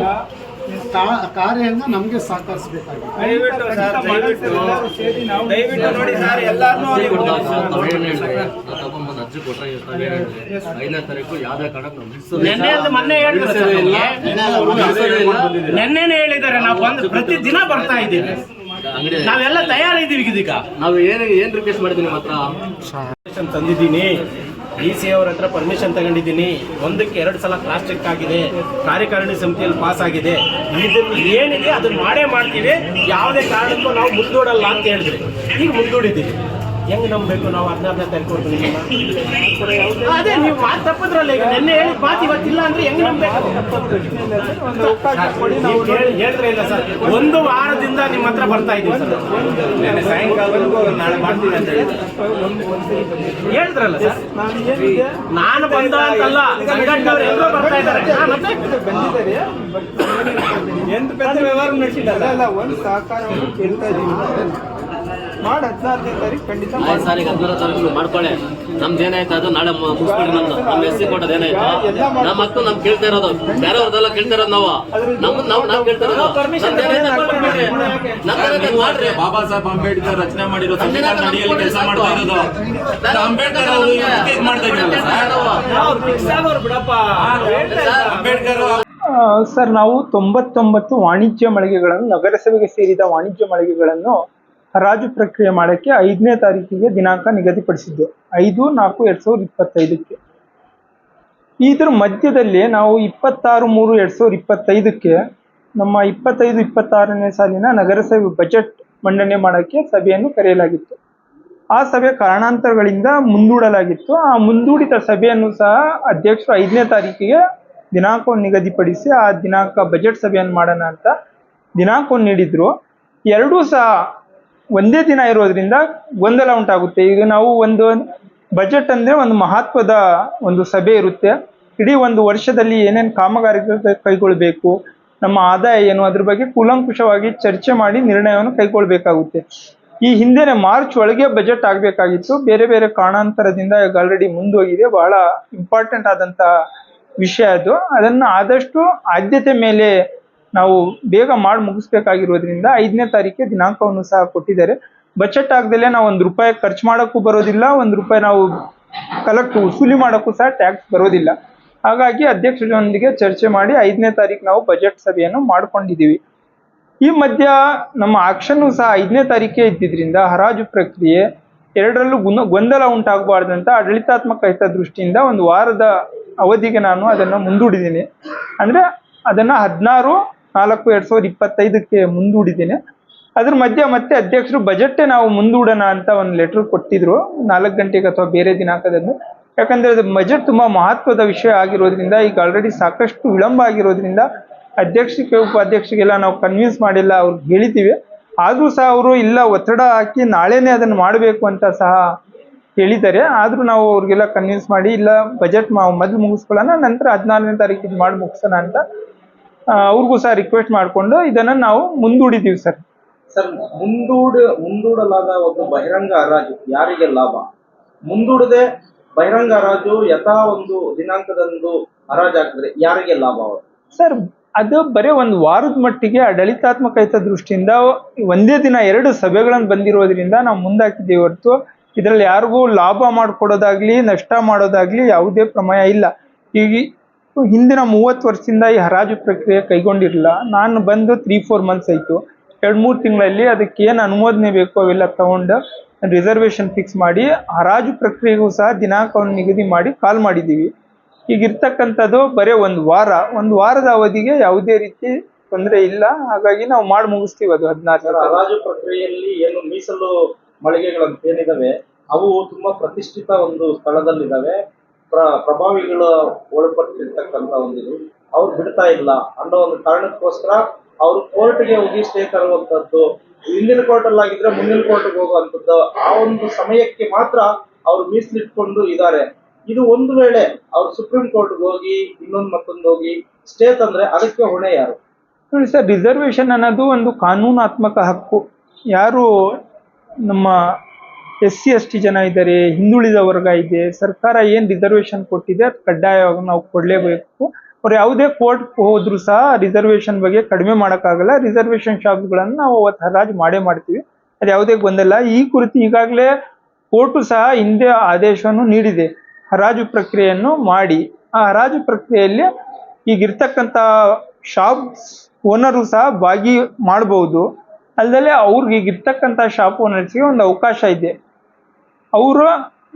Speaker 3: ಕಾ- ಕಾರ್ಯಾಂಗ ನಮಗೆ ಸಹಕರಿಸಬೇಕಾಗಿದೆ
Speaker 8: ತಗೊಂಬಂದು ಅರ್ಜಿ ಐದನೇ ತಾರೀಕು ಯಾವ್ದೇ ಕಾರಣಕ್ಕೆ.
Speaker 1: ನೆನ್ನೆನೇ ಹೇಳಿದ್ದಾರೆ ನಾವು ಬಂದು ಪ್ರತಿ ದಿನ ಬರ್ತಾ ಇದ್ದೀವಿ. ನಾವೆಲ್ಲ ತಯಾರಿದ್ದೀವಿ ಇದೀಗ.
Speaker 8: ನಾವು ಏನ್ ಏನ್ ರಿಕ್ವೆಸ್ಟ್ ಮಾಡಿದೀನಿ ಮಾತ್ರ
Speaker 1: ತಂದಿದ್ದೀನಿ. ಡಿ ಸಿ ಅವ್ರ ಹತ್ರ ಪರ್ಮಿಷನ್ ತಗೊಂಡಿದ್ದೀನಿ. ಒಂದಕ್ಕೆ ಎರಡು ಸಲ ಪ್ಲಾಸ್ಟಿಕ್ ಆಗಿದೆ. ಕಾರ್ಯಕಾರಿಣಿ ಸಮಿತಿಯಲ್ಲಿ ಪಾಸ್ ಆಗಿದೆ. ಇದನ್ನ ಏನಿದೆ ಅದನ್ನ ಮಾಡೇ ಮಾಡ್ತೀವಿ. ಯಾವುದೇ ಕಾರಣಕ್ಕೂ ನಾವು ಮುಂದೂಡಲ್ಲ ಅಂತ ಹೇಳಿದ್ರಿ. ಈಗ ಮುಂದೂಡಿದ್ದೀವಿ. ಹೆಂಗ್ ನಂಬಬೇಕು? ನಾವು ಹದಿನಾರನೇ ತಾರೀಕು ನಿಮ್ಮನ್ನ ಅದೇ ನೀವು ಮಾತು ತಪ್ಪಿದ್ರಲ್ಲ ಈಗ. ನಿನ್ನೆ ಹೇಳಿದ ಮಾತು ಇವತ್ತಿಲ್ಲ ಅಂದ್ರೆ ಹೆಂಗ್ ನಂಬಬೇಕು? ಹೇಳಿದ್ರೆ ಇಲ್ಲ ಸರ್. ಒಂದು ವಾರದಿಂದ ನಿಮ್ಮ ಹತ್ರ ಬರ್ತಾ ಇದ್ದೀವಿ ಸರ್.
Speaker 5: ಸಾಯಂಕಾಲವರೆಗೂ ನಾಳೆ ಮಾಡ್ತೀನಿ ಅಂತ ಹೇಳಿ
Speaker 1: ಹೇಳಿದ್ರಲ್ಲ ಸರ್.
Speaker 4: ನಾನು
Speaker 1: ಬಂದ ಅಂತಲ್ಲ ಸಂಘಟನೆಯವರು ಎಲ್ಲರೂ ಬರ್ತಾ ಇದ್ದಾರೆ.
Speaker 4: ಬಂದಿದ್ದಾರೆ
Speaker 5: ಎಂತ ಪೆದ್ದ ವ್ಯವಹಾರ ನಡೆಸಿಲ್ಲ
Speaker 4: ಅಲ್ಲ ಒಂದು ಸಹಕಾರವನ್ನು ಕೇಳ್ತಾ ಇದ್ದೀವಿ ಮಾಡಿ ಹದಿನಾರನೇ ತಾರೀಕು ಖಂಡಿತ
Speaker 8: ಆಯ್ತು
Speaker 4: ಮಾಡಿ
Speaker 8: ಸರ್ ಈಗ ಹದಿನಾರು ತಾರೀಕು ಮಾಡ್ಕೊಳ್ಳಿ. ನಮ್ದು ಏನಾಯ್ತು ಅದು ನಾಳೆ ಮು- ಮುಗಿಸ್ಬಿಡಿ ನಮ್ದು. ನಮ್ಮ ಎಸ್ ಸಿ ಕೊಟ್ಟದ್ದು ಏನಾಯ್ತು? ನಮ್ಮ ಮಕ್ಕಳು ನಮ್ ಕೇಳ್ತಾ ಇರೋದು. ಬೇರೆಯವ್ರದೆಲ್ಲ ಕೇಳ್ತಾ ಇರೋದು ನಾವು. ಕೇಳ್ತಾ ಇರೋದು. ಮಾಡ್ರಿ
Speaker 7: ಬಾಬಾ ಸಾಹೇಬ್ ಅಂಬೇಡ್ಕರ್ ರಚನೆ ಮಾಡಿರೋ ಸಂವಿಧಾನ ಅಡಿಯಲ್ಲಿ ಕೆಲಸ ಮಾಡ್ತಾ ಇರೋದು. ಅಂಬೇಡ್ಕರ್ ಅವರು ಮಾಡ್ತಾ
Speaker 1: ಬಿಡಪ್ಪ.
Speaker 7: ಅಂಬೇಡ್ಕರ್
Speaker 9: ಸರ್ ನಾವು ತೊಂಬತ್ತೊಂಬತ್ತು ವಾಣಿಜ್ಯ ಮಳಿಗೆಗಳನ್ನು ನಗರಸಭೆಗೆ ಸೇರಿದ ವಾಣಿಜ್ಯ ಮಳಿಗೆಗಳನ್ನು ಹರಾಜು ಪ್ರಕ್ರಿಯೆ ಮಾಡೋಕ್ಕೆ ಐದನೇ ತಾರೀಕಿಗೆ ದಿನಾಂಕ ನಿಗದಿಪಡಿಸಿದ್ದು. ಐದು, ನಾಲ್ಕು, ಎರಡು ಸಾವಿರದ ಇಪ್ಪತ್ತೈದಕ್ಕೆ. ಇದ್ರ ಮಧ್ಯದಲ್ಲಿ ನಾವು ಇಪ್ಪತ್ತಾರು, ಮೂರು, ಎರಡು ಸಾವಿರದ ಇಪ್ಪತ್ತೈದಕ್ಕೆ ನಮ್ಮ ಇಪ್ಪತ್ತೈದು, ಇಪ್ಪತ್ತಾರನೇ ಸಾಲಿನ ನಗರಸಭೆ ಬಜೆಟ್ ಮಂಡನೆ ಮಾಡೋಕ್ಕೆ ಸಭೆಯನ್ನು ಕರೆಯಲಾಗಿತ್ತು. ಆ ಸಭೆ ಕಾರಣಾಂತರಗಳಿಂದ ಮುಂದೂಡಲಾಗಿತ್ತು. ಆ ಮುಂದೂಡಿತ ಸಭೆಯನ್ನು ಸಹ ಅಧ್ಯಕ್ಷರು ಐದನೇ ತಾರೀಕಿಗೆ ದಿನಾಂಕವನ್ನು ನಿಗದಿಪಡಿಸಿ ಆ ದಿನಾಂಕ ಬಜೆಟ್ ಸಭೆಯನ್ನು ಮಾಡೋಣ ಅಂತ ದಿನಾಂಕವನ್ನು ನೀಡಿದ್ರು. ಎರಡೂ ಸಹ ಒಂದೇ ದಿನ ಇರೋದ್ರಿಂದ ಗೊಂದಲ ಉಂಟಾಗುತ್ತೆ. ಈಗ ನಾವು ಒಂದು ಬಜೆಟ್ ಅಂದ್ರೆ ಒಂದು ಮಹತ್ವದ ಒಂದು ಸಭೆ ಇರುತ್ತೆ. ಇಡೀ ಒಂದು ವರ್ಷದಲ್ಲಿ ಏನೇನು ಕಾಮಗಾರಿಗಳು ಕೈಗೊಳ್ಳಬೇಕು ನಮ್ಮ ಆದಾಯ ಏನು, ಅದ್ರ ಬಗ್ಗೆ ಕೂಲಂಕುಷವಾಗಿ ಚರ್ಚೆ ಮಾಡಿ ನಿರ್ಣಯವನ್ನು ಕೈಗೊಳ್ಬೇಕಾಗುತ್ತೆ. ಈ ಹಿಂದೆನೆ ಮಾರ್ಚ್ ಒಳಗೆ ಬಜೆಟ್ ಆಗಬೇಕಾಗಿತ್ತು. ಬೇರೆ ಬೇರೆ ಕಾರಣಾಂತರದಿಂದ ಈಗ ಆಲ್ರೆಡಿ ಮುಂದೋಗಿದೆ. ಬಹಳ ಇಂಪಾರ್ಟೆಂಟ್ ಆದಂತ ವಿಷಯ ಅದು. ಅದನ್ನ ಆದಷ್ಟು ಆದ್ಯತೆ ಮೇಲೆ ನಾವು ಬೇಗ ಮಾಡಿ ಮುಗಿಸ್ಬೇಕಾಗಿರೋದ್ರಿಂದ ಐದನೇ ತಾರೀಕಿಗೆ ದಿನಾಂಕವನ್ನು ಸಹ ಕೊಟ್ಟಿದ್ದಾರೆ. ಬಜೆಟ್ ಆಗದಲ್ಲೇ ನಾವು ಒಂದು ರೂಪಾಯಿ ಖರ್ಚು ಮಾಡೋಕ್ಕೂ ಬರೋದಿಲ್ಲ, ಒಂದು ರೂಪಾಯಿ ನಾವು ಕಲೆಕ್ಟ್ ವಸೂಲಿ ಮಾಡೋಕ್ಕೂ ಸಹ ಟ್ಯಾಕ್ಸ್ ಬರೋದಿಲ್ಲ. ಹಾಗಾಗಿ ಅಧ್ಯಕ್ಷರೊಂದಿಗೆ ಚರ್ಚೆ ಮಾಡಿ ಐದನೇ ತಾರೀಕು ನಾವು ಬಜೆಟ್ ಸಭೆಯನ್ನು ಮಾಡಿಕೊಂಡಿದ್ದೀವಿ. ಈ ಮಧ್ಯ ನಮ್ಮ ಆಕ್ಷನ್ನು ಸಹ ಐದನೇ ತಾರೀಕೆ ಇದ್ದಿದ್ದರಿಂದ ಹರಾಜು ಪ್ರಕ್ರಿಯೆ ಎರಡರಲ್ಲೂ ಗುಣ ಗೊಂದಲ ಉಂಟಾಗಬಾರ್ದಂತ ಆಡಳಿತಾತ್ಮಕ ಹಿತದೃಷ್ಟಿಯಿಂದ ಒಂದು ವಾರದ ಅವಧಿಗೆ ನಾನು ಅದನ್ನು ಮುಂದೂಡಿದ್ದೀನಿ. ಅಂದರೆ ಅದನ್ನು ಹದಿನಾರು ನಾಲ್ಕು ಎರಡ್ ಸಾವಿರದ ಇಪ್ಪತ್ತೈದಕ್ಕೆ ಮುಂದೂಡಿದ್ದೇನೆ. ಅದ್ರ ಮಧ್ಯೆ ಮತ್ತೆ ಅಧ್ಯಕ್ಷರು ಬಜೆಟ್ಟೇ ನಾವು ಮುಂದೂಡೋಣ ಅಂತ ಒಂದು ಲೆಟರ್ ಕೊಟ್ಟಿದ್ರು. ನಾಲ್ಕು ಗಂಟೆಗೆ ಅಥವಾ ಬೇರೆ ದಿನಾಂಕದಂದು ಯಾಕಂದ್ರೆ ಅದು ಬಜೆಟ್ ತುಂಬಾ ಮಹತ್ವದ ವಿಷಯ ಆಗಿರೋದ್ರಿಂದ, ಈಗ ಆಲ್ರೆಡಿ ಸಾಕಷ್ಟು ವಿಳಂಬ ಆಗಿರೋದ್ರಿಂದ ಅಧ್ಯಕ್ಷಕ್ಕೆ ಉಪಾಧ್ಯಕ್ಷರಿಗೆಲ್ಲ ನಾವು ಕನ್ವಿನ್ಸ್ ಮಾಡಿಲ್ಲ ಅವ್ರಿಗೆ ಹೇಳಿದ್ದೀವಿ. ಆದ್ರೂ ಸಹ ಅವರು ಇಲ್ಲ, ಒತ್ತಡ ಹಾಕಿ ನಾಳೆನೇ ಅದನ್ನು ಮಾಡಬೇಕು ಅಂತ ಸಹ ಹೇಳಿದ್ದಾರೆ. ಆದ್ರೂ ನಾವು ಅವ್ರಿಗೆಲ್ಲ ಕನ್ವಿನ್ಸ್ ಮಾಡಿ, ಇಲ್ಲ ಬಜೆಟ್ ಮೊದಲು ಮುಗಿಸ್ಕೊಳ್ಳೋಣ, ನಂತರ ಹದಿನಾರನೇ ತಾರೀಕಿಗೆ ಮಾಡಿ ಮುಗಿಸೋಣ ಅಂತ ಅವ್ರಿಗೂ ಸಹ ರಿಕ್ವೆಸ್ಟ್ ಮಾಡಿಕೊಂಡು ಇದನ್ನ ನಾವು ಮುಂದೂಡಿದೀವಿ ಸರ್.
Speaker 5: ಸರ್ ಮುಂದೂಡ ಮುಂದೂಡಲಾದ ಒಂದು ಬಹಿರಂಗ ಹರಾಜು ಯಾರಿಗೆ ಲಾಭ? ಮುಂದೂಡದೆ ಬಹಿರಂಗ ಹರಾಜು ಯಥಾ ಒಂದು ದಿನಾಂಕದಂದು ಹರಾಜು ಆಗ್ತದೆ ಯಾರಿಗೆ ಲಾಭ
Speaker 9: ಸರ್ ಅದು ಬರೀ ಒಂದು ವಾರದ ಮಟ್ಟಿಗೆ ಆಡಳಿತಾತ್ಮಕ ಹಿತ ದೃಷ್ಟಿಯಿಂದ ಒಂದೇ ದಿನ ಎರಡು ಸಭೆಗಳನ್ನು ಬಂದಿರೋದ್ರಿಂದ ನಾವು ಮುಂದಾಕಿದ್ದೀವಿ ಹೊರತು ಇದರಲ್ಲಿ ಯಾರಿಗೂ ಲಾಭ ಮಾಡಿಕೊಡೋದಾಗ್ಲಿ ನಷ್ಟ ಮಾಡೋದಾಗ್ಲಿ ಯಾವುದೇ ಪ್ರಮೇಯ ಇಲ್ಲ. ಈಗ ಹಿಂದಿನ ಮೂವತ್ತು ವರ್ಷದಿಂದ ಈ ಹರಾಜು ಪ್ರಕ್ರಿಯೆ ಕೈಗೊಂಡಿರಲಿಲ್ಲ. ನಾನು ಬಂದು ತ್ರೀ ಫೋರ್ ಮಂತ್ಸ್ ಆಯಿತು. ಎರಡು ಮೂರು ತಿಂಗಳಲ್ಲಿ ಅದಕ್ಕೆ ಏನು ಅನುಮೋದನೆ ಬೇಕು ಅವೆಲ್ಲ ತಗೊಂಡು ರಿಸರ್ವೇಷನ್ ಫಿಕ್ಸ್ ಮಾಡಿ ಹರಾಜು ಪ್ರಕ್ರಿಯೆಗೂ ಸಹ ದಿನಾಂಕವನ್ನು ನಿಗದಿ ಮಾಡಿ ಕಾಲ್ ಮಾಡಿದ್ದೀವಿ ಈಗ ಇರ್ತಕ್ಕಂಥದ್ದು ಬರೀ ಒಂದು ವಾರ. ಒಂದು ವಾರದ ಅವಧಿಗೆ ಯಾವುದೇ ರೀತಿ ತೊಂದರೆ ಇಲ್ಲ. ಹಾಗಾಗಿ ನಾವು ಮಾಡಿ ಮುಗಿಸ್ತೀವಿ ಅದು ಹದಿನಾರು
Speaker 10: ಹರಾಜು ಪ್ರಕ್ರಿಯೆಯಲ್ಲಿ ಏನು ಮೀಸಲು ಮಳಿಗೆಗಳಂತ ಏನಿದಾವೆ ಅವು ತುಂಬಾ ಪ್ರತಿಷ್ಠಿತ ಒಂದು ಸ್ಥಳದಲ್ಲಿದ್ದಾವೆ ಪ್ರಭಾವಿಗಳು ಒಳಪಟ್ಟಿರ್ತಕ್ಕಂಥ ಒಂದು ಇದು. ಅವ್ರು ಬಿಡ್ತಾ ಇಲ್ಲ ಅನ್ನೋ ಒಂದು ಕಾರಣಕ್ಕೋಸ್ಕರ ಅವರು ಕೋರ್ಟ್ಗೆ ಹೋಗಿ ಸ್ಟೇ ತರುವಂತದ್ದು ಹಿಂದಿನ ಕೋರ್ಟ್ ಅಲ್ಲಿ ಆಗಿದ್ರೆ ಮುಂದಿನ ಕೋರ್ಟ್ಗೆ ಹೋಗುವಂತದ್ದು ಆ ಒಂದು ಸಮಯಕ್ಕೆ ಮಾತ್ರ ಅವ್ರು ಮೀಸಲಿಟ್ಕೊಂಡು ಇದ್ದಾರೆ. ಇದು ಒಂದು ವೇಳೆ ಅವ್ರು ಸುಪ್ರೀಂ ಕೋರ್ಟ್ಗೆ ಹೋಗಿ, ಇನ್ನೊಂದು ಮತ್ತೊಂದು ಹೋಗಿ ಸ್ಟೇ ತಂದ್ರೆ ಅದಕ್ಕೆ ಹೊಣೆ ಯಾರು?
Speaker 9: ನೋಡಿ ಸರ್ ರಿಸರ್ವೇಶನ್ ಅನ್ನೋದು ಒಂದು ಕಾನೂನಾತ್ಮಕ ಹಕ್ಕು. ಯಾರು ನಮ್ಮ ಎಸ್ ಸಿ ಎಸ್ ಟಿ ಜನ ಇದ್ದಾರೆ, ಹಿಂದುಳಿದ ವರ್ಗ ಇದೆ, ಸರ್ಕಾರ ಏನು ರಿಸರ್ವೇಶನ್ ಕೊಟ್ಟಿದೆ ಅದು ಕಡ್ಡಾಯವಾಗಿ ನಾವು ಕೊಡಲೇಬೇಕು. ಅವ್ರು ಯಾವುದೇ ಕೋರ್ಟ್ ಹೋದ್ರು ಸಹ ರಿಸರ್ವೇಶನ್ ಬಗ್ಗೆ ಕಡಿಮೆ ಮಾಡೋಕ್ಕಾಗಲ್ಲ. ರಿಸರ್ವೇಶನ್ ಶಾಪ್ಗಳನ್ನು ನಾವು ಅವತ್ತು ಹರಾಜು ಮಾಡೇ ಮಾಡ್ತೀವಿ. ಅದು ಯಾವುದೇ ಬಂದಲ್ಲ ಈ ಕುರಿತು ಈಗಾಗಲೇ ಕೋರ್ಟು ಸಹ ಹಿಂದೆ ಆದೇಶವನ್ನು ನೀಡಿದೆ. ಹರಾಜು ಪ್ರಕ್ರಿಯೆಯನ್ನು ಮಾಡಿ. ಆ ಹರಾಜು ಪ್ರಕ್ರಿಯೆಯಲ್ಲಿ ಈಗಿರ್ತಕ್ಕಂಥ ಶಾಪ್ ಓನರು ಸಹ ಭಾಗಿ ಮಾಡ್ಬೋದು. ಅಲ್ಲದೆ ಅವ್ರಿಗೆ ಈಗಿರ್ತಕ್ಕಂಥ ಶಾಪ್ ಓನರ್ಸ್ಗೆ ಒಂದು ಅವಕಾಶ ಇದೆ. ಅವರು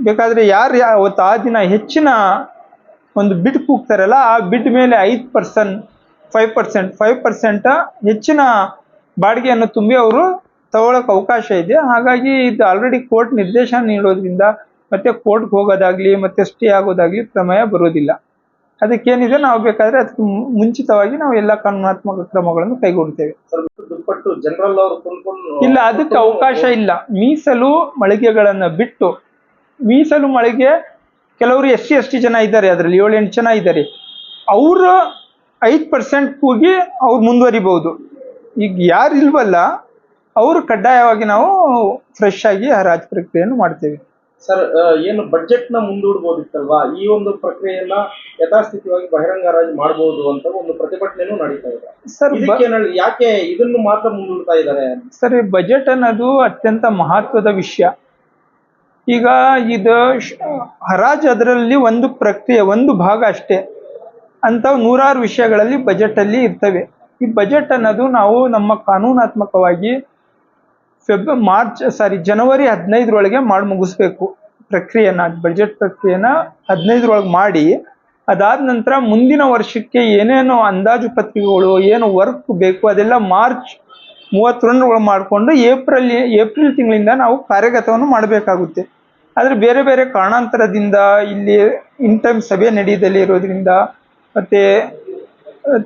Speaker 9: ಬೇಕಾದರೆ ಯಾರು ಅವತ್ತು ಆ ದಿನ ಹೆಚ್ಚಿನ ಒಂದು ಬಿಡ್ ಕೂಗ್ತಾರಲ್ಲ, ಆ ಬಿಡ್ ಮೇಲೆ ಐದು percent five percent five percent ಹೆಚ್ಚಿನ ಬಾಡಿಗೆಯನ್ನು ತುಂಬಿ ಅವರು ತಗೊಳ್ಳೋಕೆ ಅವಕಾಶ ಇದೆ. ಹಾಗಾಗಿ ಇದು ಆಲ್ರೆಡಿ ಕೋರ್ಟ್ ನಿರ್ದೇಶನ ನೀಡೋದ್ರಿಂದ ಮತ್ತೆ ಕೋರ್ಟ್ಗೆ ಹೋಗೋದಾಗ್ಲಿ, ಮತ್ತೆ ಸ್ಟೇ ಆಗೋದಾಗ್ಲಿ ಪ್ರಮೇಯ ಬರೋದಿಲ್ಲ. ಅದಕ್ಕೇನಿದೆ ನಾವು ಬೇಕಾದ್ರೆ ಅದಕ್ಕೆ ಮುಂಚಿತವಾಗಿ ನಾವು ಎಲ್ಲ ಕಾನೂನಾತ್ಮಕ ಕ್ರಮಗಳನ್ನು ಕೈಗೊಳ್ತೇವೆ. ಇಲ್ಲ ಅದಕ್ಕೆ ಅವಕಾಶ ಇಲ್ಲ. ಮೀಸಲು ಮಳಿಗೆಗಳನ್ನ ಬಿಟ್ಟು ಮೀಸಲು ಮಳಿಗೆ ಕೆಲವರು ಎಸ್ ಸಿ ಎಸ್ ಟಿ ಜನ ಇದ್ದಾರೆ ಅದರಲ್ಲಿ ಏಳು ಎಂಟು ಜನ ಇದ್ದಾರೆ. ಅವರು ಐದು ಪರ್ಸೆಂಟ್ ಹೋಗಿ ಅವ್ರು ಮುಂದುವರಿಬಹುದು. ಈಗ ಯಾರು ಇಲ್ವಲ್ಲ ಅವರು ಕಡ್ಡಾಯವಾಗಿ ನಾವು ಫ್ರೆಶ್ ಆಗಿ ಹರಾಜು ಪ್ರಕ್ರಿಯೆಯನ್ನು ಮಾಡ್ತೇವೆ.
Speaker 10: ಸರ್ ಏನು ಬಜೆಟ್ನ ಮುಂದೂಡಬಹುದಿತ್ತಲ್ವಾ ಈ ಒಂದು ಪ್ರಕ್ರಿಯೆಯನ್ನ ಯಥಾಸ್ಥಿತಿಯಾಗಿ ಬಹಿರಂಗ ಹರಾಜು ಮಾಡಬಹುದು ಅಂತ ಒಂದು ಪ್ರತಿಭಟನೆನೂ ನಡೀತಾ ಇದೆ.
Speaker 9: ಸರ್
Speaker 10: ಇದಕ್ಕೆ ಯಾಕೆ ಇದನ್ನು ಮಾತ್ರ ಮುಂದೂಡ್ತಾ ಇದ್ದಾರೆ?
Speaker 9: ಸರ್ ಬಜೆಟ್ ಅನ್ನೋದು ಅತ್ಯಂತ ಮಹತ್ವದ ವಿಷಯ. ಈಗ ಇದು ಹರಾಜ್ ಹರಾಜು ಅದರಲ್ಲಿ ಒಂದು ಪ್ರಕ್ರಿಯೆ ಒಂದು ಭಾಗ ಅಷ್ಟೇ. ಅಂತ ನೂರಾರು ವಿಷಯಗಳಲ್ಲಿ ಬಜೆಟಲ್ಲಿ ಇರ್ತವೆ. ಈ ಬಜೆಟ್ ಅನ್ನೋದು ನಾವು ನಮ್ಮ ಕಾನೂನಾತ್ಮಕವಾಗಿ ಫೆಬ್ ಮಾರ್ಚ್ ಸಾರಿ ಜನವರಿ ಹದಿನೈದರೊಳಗೆ ಮಾಡಿ ಮುಗಿಸ್ಬೇಕು ಪ್ರಕ್ರಿಯೆನ ಬಜೆಟ್ ಪ್ರಕ್ರಿಯೆನ ಹದಿನೈದರೊಳಗೆ ಮಾಡಿ. ಅದಾದ ನಂತರ ಮುಂದಿನ ವರ್ಷಕ್ಕೆ ಏನೇನು ಅಂದಾಜು ಪತ್ರಿಕೆಗಳು, ಏನು ವರ್ಕ್ ಬೇಕು ಅದೆಲ್ಲ ಮಾರ್ಚ್ ಮೂವತ್ತೊಂದರೊಳಗೆ ಮಾಡಿಕೊಂಡು ಏಪ್ರಿಲ್ ಏಪ್ರಿಲ್ ತಿಂಗಳಿಂದ ನಾವು ಕಾರ್ಯಗತವನ್ನು ಮಾಡಬೇಕಾಗುತ್ತೆ. ಆದರೆ ಬೇರೆ ಬೇರೆ ಕಾರಣಾಂತರದಿಂದ ಇಲ್ಲಿ ಇನ್ ಟೈಮ್ ಸಭೆ ನಡೆಯದಲ್ಲಿ ಇರೋದ್ರಿಂದ ಮತ್ತೆ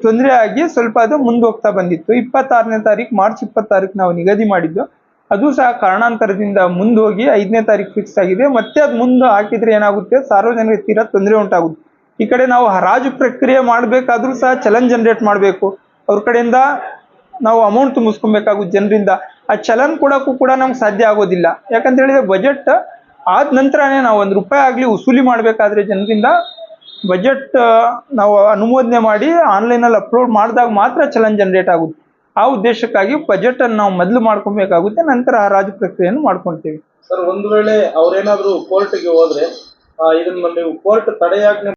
Speaker 9: ತೊಂದರೆ ಆಗಿ ಸ್ವಲ್ಪ ಅದು ಮುಂದೋಗ್ತಾ ಬಂದಿತ್ತು. ಇಪ್ಪತ್ತಾರನೇ ತಾರೀಕು ಮಾರ್ಚ್ ಇಪ್ಪತ್ತಾರಕ್ಕೆ ನಾವು ನಿಗದಿ ಮಾಡಿದ್ದು. ಅದು ಸಹ ಕಾರಣಾಂತರದಿಂದ ಮುಂದೋಗಿ ಐದನೇ ತಾರೀಕು ಫಿಕ್ಸ್ ಆಗಿದೆ. ಮತ್ತೆ ಅದು ಮುಂದೆ ಹಾಕಿದ್ರೆ ಏನಾಗುತ್ತೆ? ಸಾರ್ವಜನಿಕ ತೀರಾ ತೊಂದರೆ ಉಂಟಾಗುತ್ತೆ. ಈ ಕಡೆ ನಾವು ಹರಾಜು ಪ್ರಕ್ರಿಯೆ ಮಾಡಬೇಕಾದ್ರೂ ಸಹ ಚಲನ್ ಜನರೇಟ್ ಮಾಡಬೇಕು. ಅವ್ರ ಕಡೆಯಿಂದ ನಾವು ಅಮೌಂಟ್ ತುಂಬಿಸ್ಕೊಬೇಕಾಗುತ್ತೆ ಜನರಿಂದ. ಆ ಚಲನ್ ಕೊಡೋಕ್ಕೂ ಕೂಡ ನಮ್ಗೆ ಸಾಧ್ಯ ಆಗೋದಿಲ್ಲ. ಯಾಕಂತ ಹೇಳಿದ್ರೆ ಬಜೆಟ್ ಆದ ನಂತರನೇ ನಾವು ಒಂದು ರೂಪಾಯಿ ಆಗಲಿ ವಸೂಲಿ ಮಾಡಬೇಕಾದ್ರೆ ಜನರಿಂದ ಬಜೆಟ್ ನಾವು ಅನುಮೋದನೆ ಮಾಡಿ ಆನ್ಲೈನಲ್ಲಿ ಅಪ್ಲೋಡ್ ಮಾಡಿದಾಗ ಮಾತ್ರ ಚಲನ್ ಜನರೇಟ್ ಆಗುತ್ತೆ. ಆ ಉದ್ದೇಶಕ್ಕಾಗಿ ಬಜೆಟ್ ಅನ್ನು ನಾವು ಮೊದಲು ಮಾಡ್ಕೊಬೇಕಾಗುತ್ತೆ ನಂತರ ಹರಾಜು ಪ್ರಕ್ರಿಯೆಯನ್ನು ಮಾಡ್ಕೊಳ್ತೀವಿ.
Speaker 10: ಸರ್ ಒಂದು ವೇಳೆ ಅವ್ರೇನಾದ್ರೂ ಕೋರ್ಟ್ಗೆ ಹೋದ್ರೆ ಆ, ಇದನ್ನ ನೀವು ಕೋರ್ಟ್ ತಡೆಯಾಜ್ಞೆ